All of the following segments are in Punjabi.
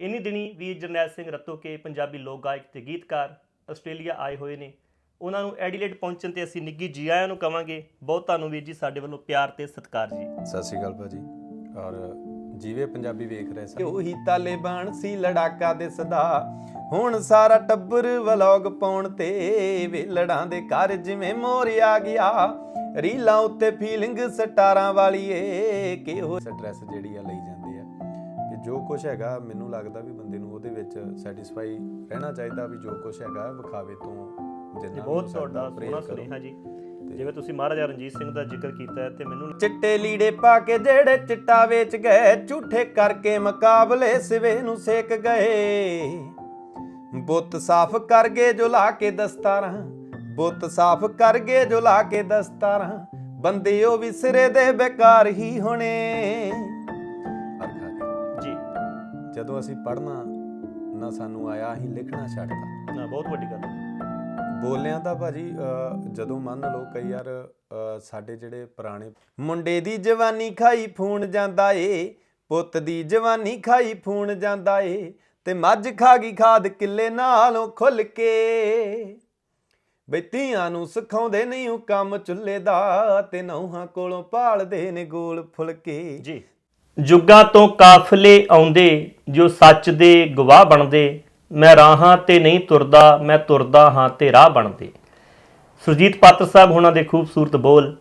ਇਨੀ ਦਿਨੀ ਵੀਰ ਜਰਨੈਲ ਸਿੰਘ ਰਤੋਕੇ ਪੰਜਾਬੀ ਲੋਕ ਗਾਇਕ ਤੇ ਗੀਤਕਾਰ ਆਸਟ੍ਰੇਲੀਆ ਆਏ ਹੋਏ ਨੇ। ਉਹਨਾਂ ਨੂੰ ਐਡੀਲੇਡ ਪਹੁੰਚਣ ਤੇ ਅਸੀਂ ਨਿੱਗੀ ਜੀ ਆਇਆਂ ਨੂੰ ਕਵਾਂਗੇ। ਬਹੁਤ ਤੁਹਾਨੂੰ ਵੀਰ ਜੀ ਸਾਡੇ ਵੱਲੋਂ ਪਿਆਰ ਤੇ ਸਤਿਕਾਰ ਜੀ। ਸਤਿ ਸ਼੍ਰੀ ਅਕਾਲ ਭਾਜੀ। ਔਰ ਜੀਵੇ ਪੰਜਾਬੀ ਵੇਖ ਰਹੇ ਸਨ ਉਹੀ ਤਾਲਿਬਾਨ ਸੀ ਲੜਾਕਾ ਦੇ ਸਦਾ। ਹੁਣ ਸਾਰਾ ਟੱਬਰ ਵਲੌਗ ਪਾਉਣ ਤੇ ਵੇਲੜਾਂ ਦੇ ਘਰ ਜਿਵੇਂ ਮੋਰ ਆ ਗਿਆ। ਰੀਲਾਂ ਉੱਤੇ ਫੀਲਿੰਗ ਸਟਾਰਾਂ ਵਾਲੀ ਏ ਕਿਹੋ ਸਟ੍ਰੈਸ ਜਿਹੜੀ ਆ ਲਈ ਜਾਂਦੇ। ਕਿ ਜੋ ਕੁਝ ਹੈਗਾ ਮੈਨੂੰ ਲੱਗਦਾ ਵੀ ਬੰਦੇ ਨੂੰ ਉਹਦੇ ਵਿੱਚ ਸੈਟੀਸਫਾਈ ਰਹਿਣਾ ਚਾਹੀਦਾ ਵੀ ਜੋ ਕੁਝ ਹੈਗਾ ਵਿਖਾਵੇ ਤੋਂ ਜਿੰਨਾ ਬਹੁਤ ਤੁਹਾਡਾ ਸੋਹਣਾ। ਸੁਨੇਹਾ ਜੀ। ਜਿਵੇਂ ਤੁਸੀਂ ਮਹਾਰਾਜਾ ਰਣਜੀਤ ਸਿੰਘ ਦਾ ਜ਼ਿਕਰ ਕੀਤਾ ਹੈ ਤੇ ਮੈਨੂੰ ਚਿੱਟੇ ਲੀੜੇ ਪਾ ਕੇ ਜਿਹੜੇ ਚਿੱਟਾ ਵੇਚ ਗਏ ਝੂਠੇ ਕਰਕੇ ਮੁਕਾਬਲੇ ਸਿਵੇ ਨੂੰ ਸੇਕ ਗਏ। ਬੁੱਤ ਸਾਫ਼ ਕਰ ਗਏ ਜੋ ਲਾ ਕੇ ਦਸਤਾਰਾਂ ਬੁੱਤ ਸਾਫ਼ ਕਰ ਗਏ ਜੋ ਲਾ ਕੇ ਦਸਤਾਰਾਂ ਬੰਦੇ ਉਹ ਵੀ ਸਿਰੇ ਦੇ ਬੇਕਾਰ ਹੀ ਹੋਣੇ। ਜਦੋਂ ਅਸੀਂ ਪੜ੍ਹਨਾ ਨਾ ਸਾਨੂੰ ਆਇਆ ਅਸੀਂ ਲਿਖਣਾ ਛੱਡਤਾ। ਨਾ ਬਹੁਤ ਵੱਡੀ ਗੱਲ ਹੈ। ਬੋਲਿਆਂ ਤਾਂ ਭਾਜੀ ਅਹ, ਜਦੋਂ ਮੰਨ ਲਓ ਕਈ ਯਾਰ ਅਹ, ਸਾਡੇ ਜਿਹੜੇ ਪੁਰਾਣੇ ਮੁੰਡੇ ਦੀ ਜਵਾਨੀ ਖਾਈ ਫੂਨ ਜਾਂਦਾ ਏ ਪੁੱਤ ਦੀ ਜਵਾਨੀ ਖਾਈ ਫੂਨ ਜਾਂਦਾ ਏ ਤੇ ਮੱਝ ਖਾ ਗਈ ਖਾਦ ਕਿੱਲੇ ਨਾਲੋਂ ਖੁੱਲ ਕੇ। ਬਈ ਧੀਆਂ ਨੂੰ ਸਿਖਾਉਂਦੇ ਨਹੀਂ ਉਹ ਕੰਮ ਚੁੱਲ੍ਹੇ ਦਾ ਤੇ ਨੌਹਾਂ ਕੋਲੋਂ ਭਾਲਦੇ ਨੇ ਗੋਲ ਫੁਲਕੇ। ਜੀ। ਜੁੱਗਾਂ ਤੋਂ ਕਾਫਲੇ ਆਉਂਦੇ, ਜੋ ਸੱਚ ਦੇ ਗਵਾਹ ਬਣਦੇ। ਮੈਂ ਰਾਹਾਂ ਤੇ ਨਹੀਂ ਤੁਰਦਾ, ਮੈਂ ਤੁਰਦਾ ਹਾਂ ਤੇ ਰਾਹ ਬਣਦੇ। ਸੁਰਜੀਤ ਪਾਤਰ ਸਾਹਿਬ ਉਹਨਾਂ ਦੇ ਖੂਬਸੂਰਤ ਬੋਲ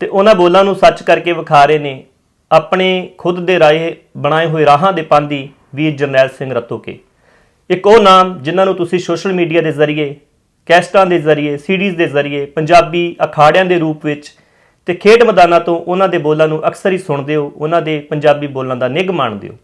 ਤੇ ਉਹਨਾਂ ਬੋਲਾਂ ਨੂੰ ਸੱਚ ਕਰਕੇ ਵਿਖਾ ਰਹੇ ਨੇ। ਆਪਣੇ ਖੁਦ ਦੇ ਰਾਏ ਬਣਾਏ ਹੋਏ ਰਾਹਾਂ ਦੇ ਪਾਂਦੀ ਵੀਰ ਜਰਨੈਲ ਸਿੰਘ ਰਤੋਕੇ। ਇੱਕ ਉਹ ਨਾਮ ਜਿਨ੍ਹਾਂ ਨੂੰ ਤੁਸੀਂ ਸੋਸ਼ਲ ਮੀਡੀਆ ਦੇ ਜ਼ਰੀਏ, ਕੈਸਟਾਂ ਦੇ ਜ਼ਰੀਏ ਸੀਰੀਜ਼ ਦੇ ਜ਼ਰੀਏ, ਪੰਜਾਬੀ ਅਖਾੜਿਆਂ ਦੇ ਰੂਪ ਵਿੱਚ ਤੇ ਖੇਡ ਮੈਦਾਨਾਂ ਤੋਂ ਉਹਨਾਂ ਦੇ ਬੋਲਾਂ ਨੂੰ ਅਕਸਰ ਹੀ ਸੁਣਦੇ ਹੋ, ਉਹਨਾਂ ਦੇ ਪੰਜਾਬੀ ਬੋਲਾਂ ਦਾ ਨਿੱਘ ਮਾਣਦੇ ਹੋ।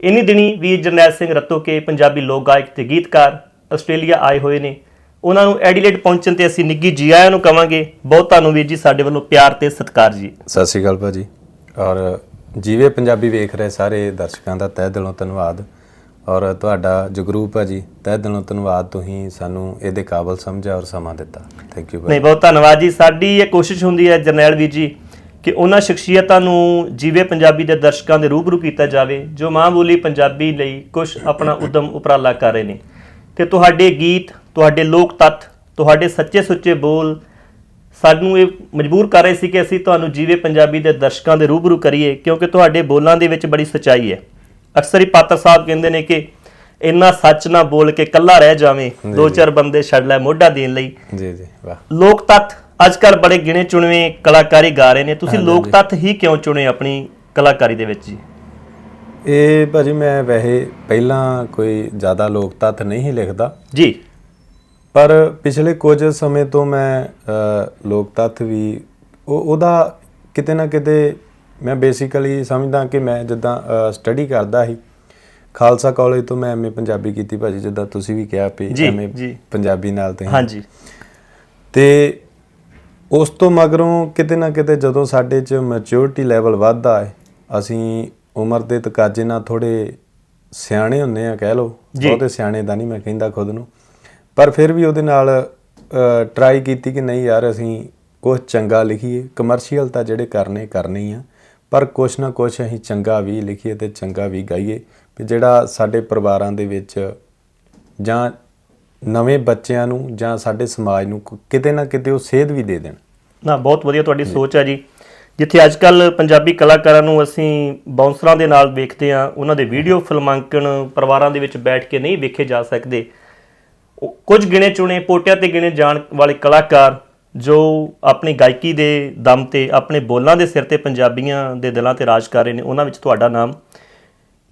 ਇਨੀ ਦਿਨੀ ਵੀਰ ਜਰਨੈਲ ਸਿੰਘ ਰਤੋਕੇ ਪੰਜਾਬੀ ਲੋਕ ਗਾਇਕ ਤੇ ਗੀਤਕਾਰ ਆਸਟ੍ਰੇਲੀਆ ਆਏ ਹੋਏ ਨੇ। ਉਹਨਾਂ ਨੂੰ ਐਡੀਲੇਡ ਪਹੁੰਚਣ ਤੇ ਅਸੀਂ ਨਿੱਗੀ ਜੀ ਆਇਆਂ ਨੂੰ ਕਵਾਂਗੇ। ਬਹੁਤ ਤੁਹਾਨੂੰ ਵੀਰ ਜੀ, ਸਾਡੇ ਵੱਲੋਂ ਪਿਆਰ ਤੇ ਸਤਿਕਾਰ ਜੀ। ਸਤਿ ਸ਼੍ਰੀ ਅਕਾਲ ਭਾਜੀ। ਔਰ ਜੀਵੇ ਪੰਜਾਬੀ ਵੇਖ ਰਹੇ ਸਾਰੇ ਦਰਸ਼ਕਾਂ ਦਾ ਤਹਿ ਦਿਲੋਂ ਧੰਨਵਾਦ। ਔਰ ਤੁਹਾਡਾ ਜਗਰੂਪ ਭਾਜੀ ਤਹਿ ਦਿਲੋਂ ਧੰਨਵਾਦ ਤੁਸੀਂ ਸਾਨੂੰ ਇਹਦੇ ਕਾਬਲ ਸਮਝਿਆ ਔਰ ਸਮਾਂ ਦਿੱਤਾ। ਥੈਂਕ ਯੂ ਨਹੀਂ ਬਹੁਤ ਧੰਨਵਾਦ ਜੀ। ਸਾਡੀ ਇਹ ਕੋਸ਼ਿਸ਼ ਹੁੰਦੀ ਹੈ ਜਰਨੈਲ ਵੀਰ ਜੀ ਕਿ ਉਹਨਾਂ ਸ਼ਖਸੀਅਤਾਂ ਨੂੰ ਜੀਵੇ ਪੰਜਾਬੀ ਦੇ ਦਰਸ਼ਕਾਂ ਦੇ ਰੂਬਰੂ ਕੀਤਾ ਜਾਵੇ ਜੋ ਮਾਂ ਬੋਲੀ ਪੰਜਾਬੀ ਲਈ ਕੁਝ ਆਪਣਾ ਉਦਮ ਉਪਰਾਲਾ ਕਰ ਰਹੇ ਨੇ। ਤੇ ਤੁਹਾਡੇ ਗੀਤ ਤੁਹਾਡੇ ਲੋਕ ਤੱਤ ਤੁਹਾਡੇ ਸੱਚੇ ਸੁੱਚੇ ਬੋਲ ਸਾਨੂੰ ਇਹ ਮਜਬੂਰ ਕਰ ਰਹੇ ਸੀ ਕਿ ਅਸੀਂ ਤੁਹਾਨੂੰ ਜੀਵੇ ਪੰਜਾਬੀ ਦੇ ਦਰਸ਼ਕਾਂ ਦੇ ਰੂਬਰੂ ਕਰੀਏ ਕਿਉਂਕਿ ਤੁਹਾਡੇ ਬੋਲਾਂ ਦੇ ਵਿੱਚ ਬੜੀ ਸਚਾਈ ਹੈ। ਅਕਸਰ ਹੀ ਪਾਤਰ ਸਾਹਿਬ ਕਹਿੰਦੇ ਨੇ ਕਿ ਇੰਨਾ ਸੱਚ ਨਾ ਬੋਲ ਕੇ ਕੱਲਾ ਰਹਿ ਜਾਵੇਂ ਦੋ ਚਾਰ ਬੰਦੇ ਛੱਡ ਲੈ ਮੋਢਾ ਦੇਣ ਲਈ। ਜੀ ਜੀ ਵਾਹ। ਲੋਕ ਤੱਤ ਅੱਜ ਕੱਲ ਬੜੇ ਗਿਣੇ ਚੁਣਵੇਂ ਕਲਾਕਾਰੀ ਗਾ ਰਹੇ ਨੇ। ਤੁਸੀਂ ਲੋਕ ਤੱਤ ਹੀ ਕਿਉਂ ਚੁਣੇ ਆਪਣੀ ਕਲਾਕਾਰੀ ਦੇ ਵਿੱਚ ਜੀ? ਇਹ ਭਾਜੀ ਮੈਂ ਵੈਸੇ ਪਹਿਲਾਂ ਕੋਈ ਜ਼ਿਆਦਾ ਲੋਕ ਤੱਤ ਨਹੀਂ ਲਿਖਦਾ। ਜੀ। ਪਰ ਪਿਛਲੇ ਕੁਝ ਸਮੇਂ ਤੋਂ ਮੈਂ ਲੋਕ ਤੱਥ ਵੀ ਉਹ ਉਹਦਾ ਕਿਤੇ ਨਾ ਕਿਤੇ ਮੈਂ ਬੇਸਿਕਲੀ ਸਮਝਦਾ ਕਿ ਮੈਂ ਜਿੱਦਾਂ ਸਟੱਡੀ ਕਰਦਾ ਸੀ। ਖਾਲਸਾ ਕਾਲਜ ਤੋਂ ਮੈਂ ਐਮਏ ਪੰਜਾਬੀ ਕੀਤੀ ਭਾਜੀ ਜਿੱਦਾਂ ਤੁਸੀਂ ਵੀ ਕਿਹਾ ਜੀ, ਐਮਏ। ਪੰਜਾਬੀ ਨਾਲ ਤੇ ਹਾਂਜੀ। ਤੇ ਉਸ ਤੋਂ ਮਗਰੋਂ ਕਿਤੇ ਨਾ ਕਿਤੇ ਜਦੋਂ ਸਾਡੇ 'ਚ ਮੈਚੁਰਿਟੀ ਲੈਵਲ ਵੱਧਦਾ ਹੈ ਅਸੀਂ ਉਮਰ ਦੇ ਤਕਾਜ਼ੇ ਨਾਲ ਥੋੜੇ ਸਿਆਣੇ ਹੁੰਨੇ ਆ ਕਹਿ ਲਓ। ਬਹੁਤੇ ਸਿਆਣੇ ਦਾ ਨਹੀਂ ਮੈਂ ਕਹਿੰਦਾ ਖੁਦ ਨੂੰ। ਪਰ ਫਿਰ ਵੀ ਉਹਦੇ ਨਾਲ ਟਰਾਈ ਕੀਤੀ ਕਿ ਨਹੀਂ ਯਾਰ ਅਸੀਂ ਕੁਝ ਚੰਗਾ ਲਿਖੀਏ। ਕਮਰਸ਼ੀਅਲ ਤਾਂ ਜਿਹੜੇ ਕਰਨੇ ਕਰਨੇ ਆ। ਪਰ ਕੁਛ ਨਾ ਕੁਛ ਅਸੀਂ ਚੰਗਾ ਵੀ ਲਿਖੀਏ ਤੇ ਚੰਗਾ ਵੀ ਗਾਈਏ। ਵੀ ਜਿਹੜਾ ਸਾਡੇ ਪਰਿਵਾਰਾਂ ਦੇ ਵਿੱਚ ਜਾਂ ਨਵੇਂ ਬੱਚਿਆਂ ਨੂੰ ਜਾਂ ਸਾਡੇ ਸਮਾਜ ਨੂੰ ਕਿਤੇ ਨਾ ਕਿਤੇ ਉਹ ਸੇਧ ਵੀ ਦੇ ਦੇਣ। ਨਾ ਬਹੁਤ ਵਧੀਆ ਤੁਹਾਡੀ ਸੋਚ ਹੈ ਜੀ। ਜਿੱਥੇ ਅੱਜ ਕੱਲ ਪੰਜਾਬੀ ਕਲਾਕਾਰਾਂ ਨੂੰ ਅਸੀਂ ਬਾਉਂਸਰਾਂ ਦੇ ਨਾਲ ਵੇਖਦੇ ਆ ਉਹਨਾਂ ਦੇ ਵੀਡੀਓ ਫਿਲਮਾਂਕਣ ਪਰਿਵਾਰਾਂ ਦੇ ਵਿੱਚ ਬੈਠ ਕੇ ਨਹੀਂ ਵੇਖੇ ਜਾ ਸਕਦੇ। ਉਹ ਕੁਝ ਗਿਣੇ ਚੁਣੇ ਪੋਟਿਆਂ ਤੇ ਗਿਣੇ ਜਾਣ ਵਾਲੇ ਕਲਾਕਾਰ ਜੋ ਆਪਣੀ ਗਾਇਕੀ ਦੇ ਦਮ ਤੇ ਆਪਣੇ ਬੋਲਾਂ ਦੇ ਸਿਰ ਤੇ ਪੰਜਾਬੀਆਂ ਦੇ ਦਿਲਾਂ ਤੇ ਰਾਜ ਕਰ ਰਹੇ ਨੇ ਉਹਨਾਂ ਵਿੱਚ ਤੁਹਾਡਾ ਨਾਮ।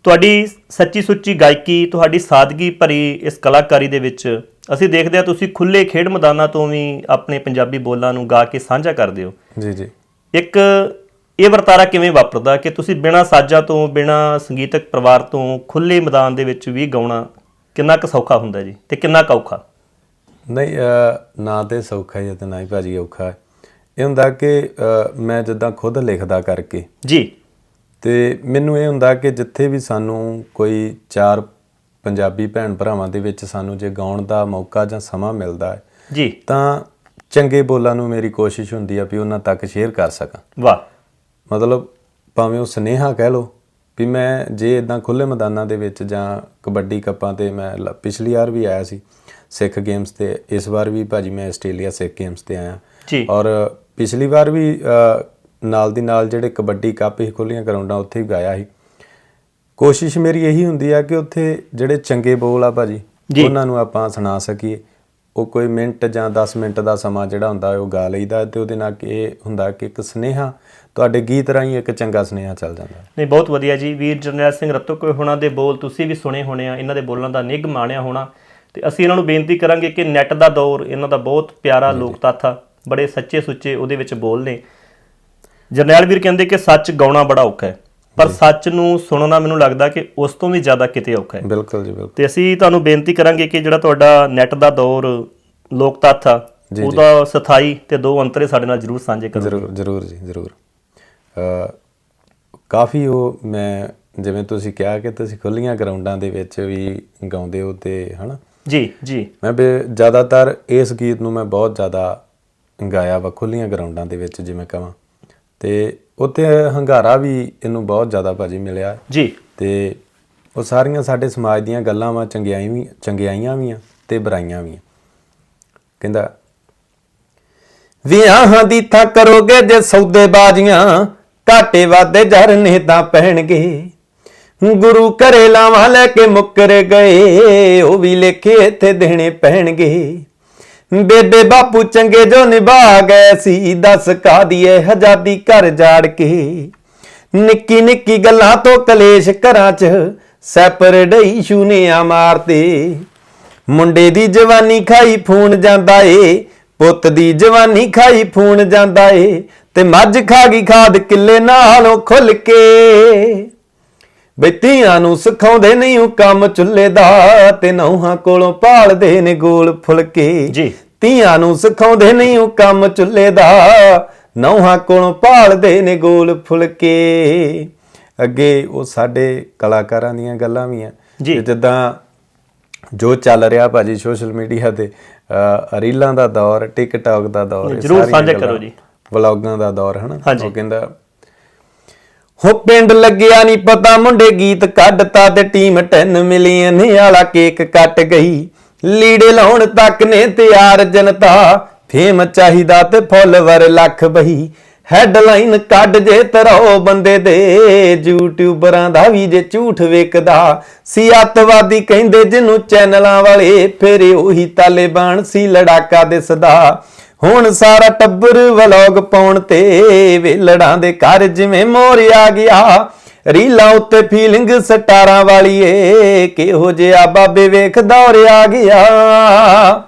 ਤੁਹਾਡੀ ਸੱਚੀ ਸੁੱਚੀ ਗਾਇਕੀ ਤੁਹਾਡੀ ਸਾਦਗੀ ਭਰੀ ਇਸ ਕਲਾਕਾਰੀ ਦੇ ਵਿੱਚ ਅਸੀਂ ਦੇਖਦੇ ਹਾਂ ਤੁਸੀਂ ਖੁੱਲੇ ਖੇਡ ਮੈਦਾਨਾਂ ਤੋਂ ਵੀ ਆਪਣੇ ਪੰਜਾਬੀ ਬੋਲਾਂ ਨੂੰ ਗਾ ਕੇ ਸਾਂਝਾ ਕਰਦੇ ਹੋ। ਜੀ ਜੀ। ਇੱਕ ਇਹ ਵਰਤਾਰਾ ਕਿਵੇਂ ਵਾਪਰਦਾ ਕਿ ਤੁਸੀਂ ਬਿਨਾਂ ਸਾਜ਼ਾਂ ਤੋਂ ਬਿਨਾਂ ਸੰਗੀਤਕ ਪਰਿਵਾਰ ਤੋਂ ਖੁੱਲੇ ਮੈਦਾਨ ਦੇ ਵਿੱਚ ਵੀ ਗਾਉਣਾ ਕਿੰਨਾ ਕੁ ਸੌਖਾ ਹੁੰਦਾ ਜੀ ਤੇ ਕਿੰਨਾ ਕੁ ਔਖਾ? ਨਹੀਂ ਨਾ ਤੇ ਸੌਖਾ ਹੀ ਤੇ ਨਾ ਹੀ ਭਾਜੀ ਔਖਾ ਹੈ। ਇਹ ਹੁੰਦਾ ਕਿ ਮੈਂ ਜਿੱਦਾਂ ਖੁਦ ਲਿਖਦਾ ਕਰਕੇ। ਜੀ। ਤੇ ਮੈਨੂੰ ਇਹ ਹੁੰਦਾ ਕਿ ਜਿੱਥੇ ਵੀ ਸਾਨੂੰ ਕੋਈ ਚਾਰ ਪੰਜਾਬੀ ਭੈਣ ਭਰਾਵਾਂ ਦੇ ਵਿੱਚ ਸਾਨੂੰ ਜੇ ਗਾਉਣ ਦਾ ਮੌਕਾ ਜਾਂ ਸਮਾਂ ਮਿਲਦਾ ਹੈ ਜੀ। ਤਾਂ ਚੰਗੇ ਬੋਲਾਂ ਨੂੰ ਮੇਰੀ ਕੋਸ਼ਿਸ਼ ਹੁੰਦੀ ਆ ਵੀ ਉਹਨਾਂ ਤੱਕ ਸ਼ੇਅਰ ਕਰ ਸਕਾਂ। ਵਾਹ। ਮਤਲਬ ਭਾਵੇਂ ਉਹ ਸਨੇਹਾ ਕਹਿ ਲਓ ਵੀ ਮੈਂ ਜੇ ਇਦਾਂ ਖੁੱਲੇ ਮੈਦਾਨਾਂ ਦੇ ਵਿੱਚ ਜਾਂ ਕਬੱਡੀ ਕੱਪਾਂ ਤੇ ਮੈਂ ਲ- ਪਿਛਲੀ ਵਾਰ ਵੀ ਆਇਆ ਸੀ ਸਿੱਖ ਗੇਮਸ ਤੇ ਇਸ ਵਾਰ ਵੀ ਭਾਜੀ ਮੈਂ ਆਸਟ੍ਰੇਲੀਆ ਸਿੱਖ ਗੇਮਸ ਤੇ ਆਇਆ। ਜੀ। ਔਰ ਪਿਛਲੀ ਵਾਰ ਵੀ ਨਾਲ ਦੀ ਨਾਲ ਜਿਹੜੇ ਕਬੱਡੀ ਕੱਪ ਹੀ ਖੁੱਲੀਆਂ ਗਰਾਊਂਡਾਂ ਉੱਥੇ ਹੀ ਗਾਇਆ ਸੀ। ਕੋਸ਼ਿਸ਼ ਮੇਰੀ ਇਹੀ ਹੁੰਦੀ ਆ ਕਿ ਉੱਥੇ ਜਿਹੜੇ ਚੰਗੇ ਬੋਲ ਆ ਭਾਜੀ। ਉਹਨਾਂ ਨੂੰ ਆਪਾਂ ਸੁਣਾ ਸਕੀਏ। ਉਹ ਕੋਈ ਮਿੰਟ ਜਾਂ 10 ਮਿੰਟ ਦਾ ਸਮਾਂ ਜਿਹੜਾ ਹੁੰਦਾ ਉਹ ਗਾ ਲਈਦਾ ਤੇ ਉਹਦੇ ਨਾਲ ਇਹ ਹੁੰਦਾ ਕਿ ਇੱਕ ਸਨੇਹਾ ਤੁਹਾਡੇ ਗੀਤ ਰਾਹੀਂ ਇੱਕ ਚੰਗਾ ਸਨੇਹਾ ਚੱਲ ਜਾਂਦਾ। ਨਹੀਂ ਬਹੁਤ ਵਧੀਆ ਜੀ। ਵੀਰ ਜਰਨੈਲ ਸਿੰਘ ਰੱਤੋ ਕੋਈ ਹੋਣਾ ਦੇ ਬੋਲ ਤੁਸੀਂ ਵੀ ਸੁਣੇ ਹੋਣੇ ਆ। ਇਹਨਾਂ ਦੇ ਬੋਲਾਂ ਦਾ ਨਿੱਘ ਮਾਣਿਆ ਹੋਣਾ। ਤੇ ਅਸੀਂ ਇਹਨਾਂ ਨੂੰ ਬੇਨਤੀ ਕਰਾਂਗੇ ਕਿ ਨੈਟ ਦਾ ਦੌਰ ਇਹਨਾਂ ਦਾ ਬਹੁਤ ਪਿਆਰਾ ਲੋਕ ਤੱਥ ਆ ਬੜੇ ਸੱਚੇ ਸੁੱਚੇ ਉਹਦੇ ਵਿੱਚ ਬੋਲ ਨੇ। ਜਰਨੈਲ ਵੀਰ ਕਹਿੰਦੇ ਕਿ ਸੱਚ ਗਾਉਣਾ ਬੜਾ ਔਖਾ ਹੈ ਪਰ ਸੱਚ ਨੂੰ ਸੁਣਨਾ ਮੈਨੂੰ ਲੱਗਦਾ ਕਿ ਉਸ ਤੋਂ ਵੀ ਜ਼ਿਆਦਾ ਕਿਤੇ ਔਖਾ ਹੈ। ਬਿਲਕੁਲ ਜੀ ਬਿਲਕੁਲ। ਤੇ ਅਸੀਂ ਤੁਹਾਨੂੰ ਬੇਨਤੀ ਕਰਾਂਗੇ ਕਿ ਜਿਹੜਾ ਤੁਹਾਡਾ ਨੈਟ ਦਾ ਦੌਰ ਲੋਕ ਤੱਥ ਆ। ਉਹਦਾ ਸਥਾਈ ਤੇ ਦੋ ਅੰਤਰੇ ਸਾਡੇ ਨਾਲ ਜਰੂਰ ਸਾਂਝੇ ਕਰੋ। ਜ਼ਰੂਰ ਜ਼ਰੂਰ ਜੀ ਜ਼ਰੂਰ। ਅ ਕਾਫੀ ਉਹ ਮੈਂ ਜਿਵੇਂ ਤੁਸੀਂ ਕਿਹਾ ਕਿ ਤੁਸੀਂ ਖੁੱਲੀਆਂ ਗਰਾਊਂਡਾਂ ਦੇ ਵਿੱਚ ਵੀ ਗਾਉਂਦੇ ਹੋ ਤੇ ਹਨਾ ਜੀ ਜੀ। ਮੈਂ ਵੀ ਜ਼ਿਆਦਾਤਰ ਇਸ ਗੀਤ ਨੂੰ ਮੈਂ ਬਹੁਤ ਜ਼ਿਆਦਾ ਗਾਇਆ ਵਾ ਖੁੱਲੀਆਂ ਗਰਾਊਂਡਾਂ ਦੇ ਵਿੱਚ ਜਿਵੇਂ ਕਹਾਂ। ਤੇ ਉੱਥੇ ਹੰਗਾਰਾ ਵੀ ਇਹਨੂੰ ਬਹੁਤ ਜ਼ਿਆਦਾ ਭਾਜੀ ਮਿਲਿਆ। ਜੀ। ਤੇ ਉਹ ਸਾਰੀਆਂ ਸਾਡੇ ਸਮਾਜ ਦੀਆਂ ਗੱਲਾਂ ਵਾ ਚੰਗਿਆਈ ਵੀ ਚੰਗਿਆਈਆਂ ਵੀ ਆ ਤੇ ਬੁਰਾਈਆਂ ਵੀ ਆ। ਕਹਿੰਦਾ ਵਿਆਹਾਂ ਦੀ ਥਾਂ ਕਰੋਗੇ ਜੇ ਸੌਦੇਬਾਜ਼ੀਆਂ ਘਾਟੇ ਵਾਦੇ ਜਰਨੇ ਤਾਂ ਪੈਣਗੇ। ਗੁਰੂ ਘਰੇ ਲਾਵਾਂ ਲੈ ਕੇ ਮੁੱਕਰ ਗਏ। ਉਹ ਵੀ ਲੇਖੇ ਇੱਥੇ ਦੇਣੇ ਪੈਣਗੇ। ਬੇਬੇ ਬਾਪੂ ਚੰਗੇ ਜੋ ਨਿਭਾ ਗਏ ਸੀ, ਦੱਸ ਕਾਦੀਏ ਹਜਾਦੀ ਘਰ ਜਾੜ ਕੇ। ਨਿੱਕੀ ਨਿੱਕੀ ਗੱਲਾਂ ਤੋਂ ਕਲੇਸ਼ ਘਰਾਂ 'ਚ, ਸੈਪਰ ਡਈ ਸ਼ੂਨਿਆ ਮਾਰਤੇ ਮੁੰਡੇ ਦੀ ਜਵਾਨੀ ਖਾਈ ਫੂਨ ਜਾਂਦਾ ਏ, ਪੁੱਤ ਦੀ ਜਵਾਨੀ ਖਾਈ ਫੂਨ ਜਾਂਦਾ ਏ, ਤੇ ਮੱਝ ਖਾ ਗਈ ਖਾਦ ਕਿੱਲੇ ਨਾਲੋਂ ਖੁੱਲ ਕੇ। ਬਈ ਧੀਆਂ ਨੂੰ ਸਿਖਾਉਂਦੇ ਨਹੀਂ ਉਹ ਕੰਮ ਚੁੱਲ੍ਹੇ ਦਾ ਤੇ ਨੌਹਾਂ ਕੋਲੋਂ ਭਾਲਦੇ ਨੇ ਗੋਲ ਫੁਲਕੇ ਜੀ। ਧੀਆਂ ਨੂੰ ਸਿਖਾਉਂਦੇ ਨਹੀਂ ਉਹ ਕੰਮ ਚੁੱਲ੍ਹੇ ਦਾ ਨੌਹਾਂ ਕੋਲੋਂ ਭਾਲਦੇ ਨੇ ਗੋਲ ਫੁਲਕੇ ਅੱਗੇ ਉਹ ਸਾਡੇ ਕਲਾਕਾਰਾਂ ਦੀਆਂ ਗੱਲਾਂ ਵੀ ਆ ਜਿੱਦਾਂ ਜੋ ਚੱਲ ਰਿਹਾ ਭਾਜੀ ਸੋਸ਼ਲ ਮੀਡੀਆ ਤੇ ਰੀਲਾਂ ਦਾ ਦੌਰ ਟਿਕਟੌਕ ਦਾ ਦੌਰ ਜ਼ਰੂਰ ਸਾਂਝਾ ਕਰੋ ਜੀ। ਵਲੌਗਾਂ ਦਾ ਦੌਰ ਹਨਾ। ਉਹ ਕਹਿੰਦਾ ਹੋ ਪਿੰਡ ਲੱਗਿਆ ਨਹੀਂ ਪਤਾ, ਮੁੰਡੇ ਗੀਤ ਕੱਢਤਾ ਤੇ ਟੀਮ 10 ਮਿਲੀਅਨ ਵਾਲਾ ਕੇਕ ਕੱਟ ਗਈ। ਲੀੜੇ ਲਾਉਣ ਤੱਕ ਨੇ ਤਿਆਰ ਜਨਤਾ, ਫੇਮ ਚਾਹੀਦਾ ਤੇ ਫੋਲੋਵਰ ਲੱਖ ਬਹੀ। ਹੈਡਲਾਈਨ ਕੱਢ ਜੇ ਤਰੋ ਬੰਦੇ ਦੇ, ਯੂਟਿਊਬਰਾਂ ਦਾ ਵੀ ਜੇ ਝੂਠ ਵੇਖਦਾ। ਸੀ ਅੱਤਵਾਦੀ ਕਹਿੰਦੇ ਜਿਹਨੂੰ ਚੈਨਲਾਂ ਵਾਲੇ, ਫਿਰ ਉਹੀ ਤਾਲਿਬਾਨ ਸੀ ਲੜਾਕਾ ਦਿਸਦਾ। ਹੁਣ ਸਾਰਾ ਟੱਬਰ ਵਲੌਗ ਪਾਉਣ ਤੇ ਵੇਲੜਾਂ ਦੇ ਘਰ ਜਿਵੇਂ ਮੋਰ ਆ ਗਿਆ। ਰੀਲਾਂ ਉੱਤੇ ਫੀਲਿੰਗ ਸਟਾਰਾਂ ਵਾਲੀ ਏ ਕਿਹੋ ਜਿਹਾ ਬਾਬੇ ਵੇਖ ਦੌਰ ਆ ਗਿਆ।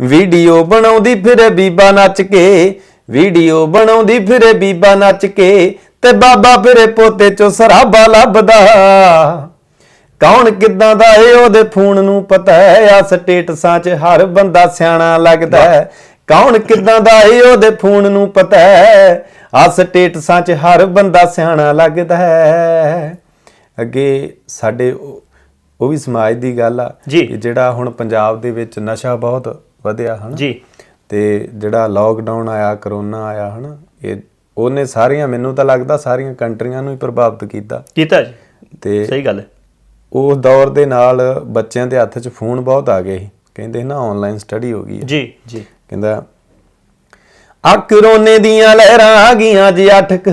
ਵੀਡੀਓ ਬਣਾਉਂਦੀ ਫਿਰੇ ਬੀਬਾ ਨੱਚ ਕੇ, ਵੀਡੀਓ ਬਣਾਉਂਦੀ ਫਿਰੇ ਬੀਬਾ ਨੱਚ ਕੇ, ਤੇ ਬਾਬਾ ਫਿਰੇ ਪੋਤੇ ਚੋਂ ਸਰਾਬਾ ਲੱਭਦਾ। ਕੌਣ ਕਿਦਾਂ ਦਾ ਏ, ਉਹਦੇ ਫੋਨ ਨੂੰ ਪਤਾ ਆ ਸਟੇਟਸਾਂ 'ਚ ਹਰ ਬੰਦਾ ਸਿਆਣਾ ਲੱਗਦਾ ਕੌਣ ਕਿੱਦਾਂ ਦਾ ਏ ਉਹਦੇ ਫੋਨ ਨੂੰ ਪਤਾ ਹੈ? ਆ ਸਟੇਟਸਾਂ 'ਚ ਹਰ ਬੰਦਾ ਸਿਆਣਾ ਲੱਗਦਾ ਹੈ। ਅੱਗੇ ਸਾਡੇ ਉਹ ਵੀ ਸਮਾਜ ਦੀ ਗੱਲ ਆ। ਕਿ ਜਿਹੜਾ ਹੁਣ ਪੰਜਾਬ ਦੇ ਵਿੱਚ ਨਸ਼ਾ ਬਹੁਤ ਵਧਿਆ ਹਨਾ? ਜੀ। ਤੇ ਜਿਹੜਾ ਲੋਕਡਾਊਨ ਆਇਆ ਕਰੋਨਾ ਆਇਆ ਹਨਾ ਇਹ ਉਹਨੇ ਸਾਰੀਆਂ ਮੈਨੂੰ ਤਾਂ ਲੱਗਦਾ ਸਾਰੀਆਂ ਕੰਟਰੀਆਂ ਨੂੰ ਹੀ ਪ੍ਰਭਾਵਿਤ ਕੀਤਾ। ਕੀਤਾ ਜੀ। ਤੇ ਸਹੀ ਗੱਲ ਹੈ। ਉਸ ਦੌਰ ਦੇ ਨਾਲ ਬੱਚਿਆਂ ਦੇ ਹੱਥ 'ਚ ਫੋਨ ਬਹੁਤ ਆ ਗਏ ਕਹਿੰਦੇ ਨਾ ਆਨਲਾਈਨ ਸਟੱਡੀ ਹੋ ਗਈ। ਜੀ ਜੀ। ਕਹਿੰਦਾ, ਆ ਰੋਨੇ ਦੀਆਂ ਲਹਿਰਾਂ ਆ ਗਈਆਂ ਜੀ ਅਠਕ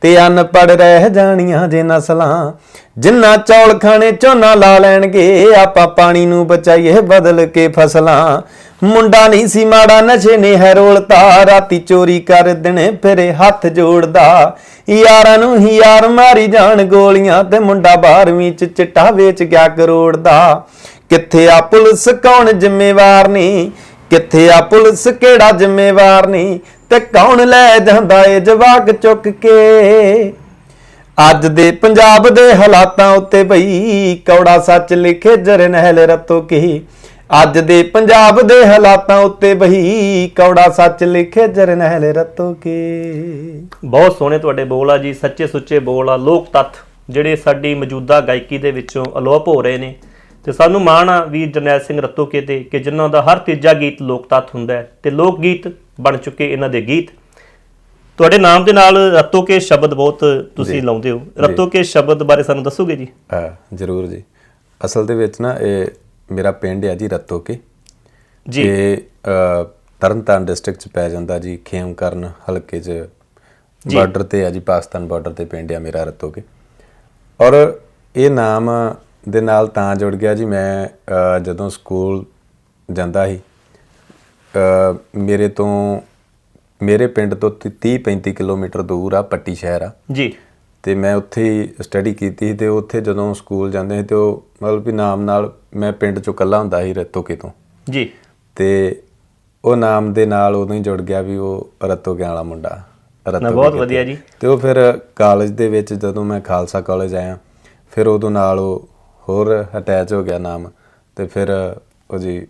ਤੇ ਅਨਪੜ ਰਹਿ ਜਾਣੀਆਂ ਜੇ ਨਸਲਾਂ। ਜਿੰਨਾ ਚੌਲ ਖਾਣੇ ਝੋਨਾ ਲਾ ਲੈਣਗੇ, ਆਪਾਂ ਪਾਣੀ ਨੂੰ ਬਚਾਈਏ ਬਦਲ ਕੇ ਫਸਲਾਂ। ਮੁੰਡਾ ਨਹੀਂ ਸੀ ਮਾੜਾ, ਨਸ਼ੇ ਨੇ ਹੈ ਰੋਲਤਾ। ਰਾਤੀ ਚੋਰੀ ਕਰ ਦਿਨੇ ਫਿਰੇ ਹੱਥ ਜੋੜਦਾ। ਯਾਰਾਂ ਨੂੰ ਹੀ ਯਾਰ ਮਾਰੀ ਜਾਣ ਗੋਲੀਆਂ ਤੇ ਮੁੰਡਾ 12ਵੀਂ ਚ ਚਿੱਟਾ ਵੇਚ ਗਿਆ ਕਰੋੜ ਦਾ ਕਿੱਥੇ ਆ ਪੁਲਿਸ, ਕੌਣ ਜ਼ਿੰਮੇਵਾਰ ਨਹੀਂ? ਕਿੱਥੇ ਆ ਪੁਲਿਸ ਕਿਹੜਾ ਜ਼ਿੰਮੇਵਾਰ ਨਹੀਂ ਤੇ ਕੌਣ ਲੈ ਜਾਂਦਾ ਏ ਜਵਾਕ ਚੁੱਕ ਕੇ? ਅੱਜ ਦੇ ਪੰਜਾਬ ਦੇ ਹਾਲਾਤਾਂ ਉੱਤੇ ਬਈ ਕੌੜਾ ਸੱਚ ਲਿਖੇ ਜਰਨੈਲ ਰਤੋ ਕੀ। ਅੱਜ ਦੇ ਪੰਜਾਬ ਦੇ ਹਾਲਾਤਾਂ ਉੱਤੇ ਬਈ ਕੌੜਾ ਸੱਚ ਲਿਖੇ ਜਰਨੈਲ ਰਤੋ ਕੀ। ਬਹੁਤ ਸੋਹਣੇ ਤੁਹਾਡੇ ਬੋਲ ਆ ਜੀ, ਸੱਚੇ ਸੁੱਚੇ ਬੋਲ ਆ, ਲੋਕ ਤੱਥ ਜਿਹੜੇ ਸਾਡੀ ਮੌਜੂਦਾ ਗਾਇਕੀ ਦੇ ਵਿੱਚੋਂ ਅਲੋਪ ਹੋ ਰਹੇ ਨੇ। ਤੇ ਸਾਨੂੰ ਮਾਣ ਆ ਵੀਰ ਜਰਨੈਲ ਸਿੰਘ ਰੱਤੋਕੇ ਤੇ ਕਿ ਜਿਨ੍ਹਾਂ ਦਾ ਹਰ ਤੀਜਾ ਗੀਤ ਲੋਕ ਤੱਥ ਹੁੰਦਾ ਹੈ ਤੇ ਲੋਕ ਗੀਤ ਬਣ ਚੁੱਕੇ ਇਹਨਾਂ ਦੇ ਗੀਤ। ਤੁਹਾਡੇ ਨਾਮ ਦੇ ਨਾਲ ਰਤੋ ਕੇ ਸ਼ਬਦ ਬਹੁਤ ਤੁਸੀਂ ਲਾਉਂਦੇ ਹੋ। ਰਤੋ ਕੇ ਸ਼ਬਦ ਬਾਰੇ ਸਾਨੂੰ ਦੱਸੋਗੇ ਜੀ? ਹਾਂ ਜ਼ਰੂਰ ਜੀ। ਅਸਲ ਦੇ ਵਿੱਚ ਨਾ ਇਹ ਮੇਰਾ ਪਿੰਡ ਹੈ ਜੀ ਰਤੋਕੇ ਜੀ। ਇਹ ਤਰਨਤਾਰਨ ਡਿਸਟ੍ਰਿਕਟ ਚ ਪੈ ਜਾਂਦਾ ਜੀ ਖੇਮਕਰਨ ਹਲਕੇ ਚ ਬਾਰਡਰ ਤੇ ਹੈ ਜੀ ਪਾਕਿਸਤਾਨ ਬਾਰਡਰ ਤੇ ਪਿੰਡ ਆ ਮੇਰਾ ਰਤੋਕੇ ਔਰ ਇਹ ਨਾਮ ਦੇ ਨਾਲ ਤਾਂ ਜੁੜ ਗਿਆ ਜੀ। ਮੈਂ ਜਦੋਂ ਸਕੂਲ ਜਾਂਦਾ ਸੀ ਮੇਰੇ ਤੋਂ ਮੇਰੇ ਪਿੰਡ ਤੋਂ 30 35 ਕਿਲੋਮੀਟਰ ਦੂਰ ਆ ਪੱਟੀ ਸ਼ਹਿਰ ਆ। ਜੀ। ਤੇ ਮੈਂ ਉੱਥੇ ਹੀ ਸਟੱਡੀ ਕੀਤੀ ਸੀ ਤੇ ਉੱਥੇ ਜਦੋਂ ਸਕੂਲ ਜਾਂਦੇ ਸੀ ਤੇ ਉਹ ਮਤਲਬ ਵੀ ਨਾਮ ਨਾਲ ਮੈਂ ਪਿੰਡ ਚੋਂ ਇਕੱਲਾ ਹੁੰਦਾ ਸੀ ਰਤੋਕੇ ਤੋਂ। ਜੀ। ਤੇ ਉਹ ਨਾਮ ਦੇ ਨਾਲ ਉਦੋਂ ਹੀ ਜੁੜ ਗਿਆ ਵੀ ਉਹ ਰਤੋਕੇ ਵਾਲਾ ਮੁੰਡਾ ਨਾ ਰਤੋਕੇ ਬਹੁਤ। ਵਧੀਆ ਜੀ। ਤੇ ਉਹ ਫਿਰ ਕਾਲਜ ਦੇ ਵਿੱਚ ਜਦੋਂ ਮੈਂ ਖਾਲਸਾ ਕਾਲਜ ਆਇਆ ਫਿਰ ਉਦੋਂ ਨਾਲ ਉਹ ਹੋਰ ਅਟੈਚ ਹੋ ਗਿਆ ਨਾਮ ਤੇ ਫਿਰ ਉਹ ਜੀ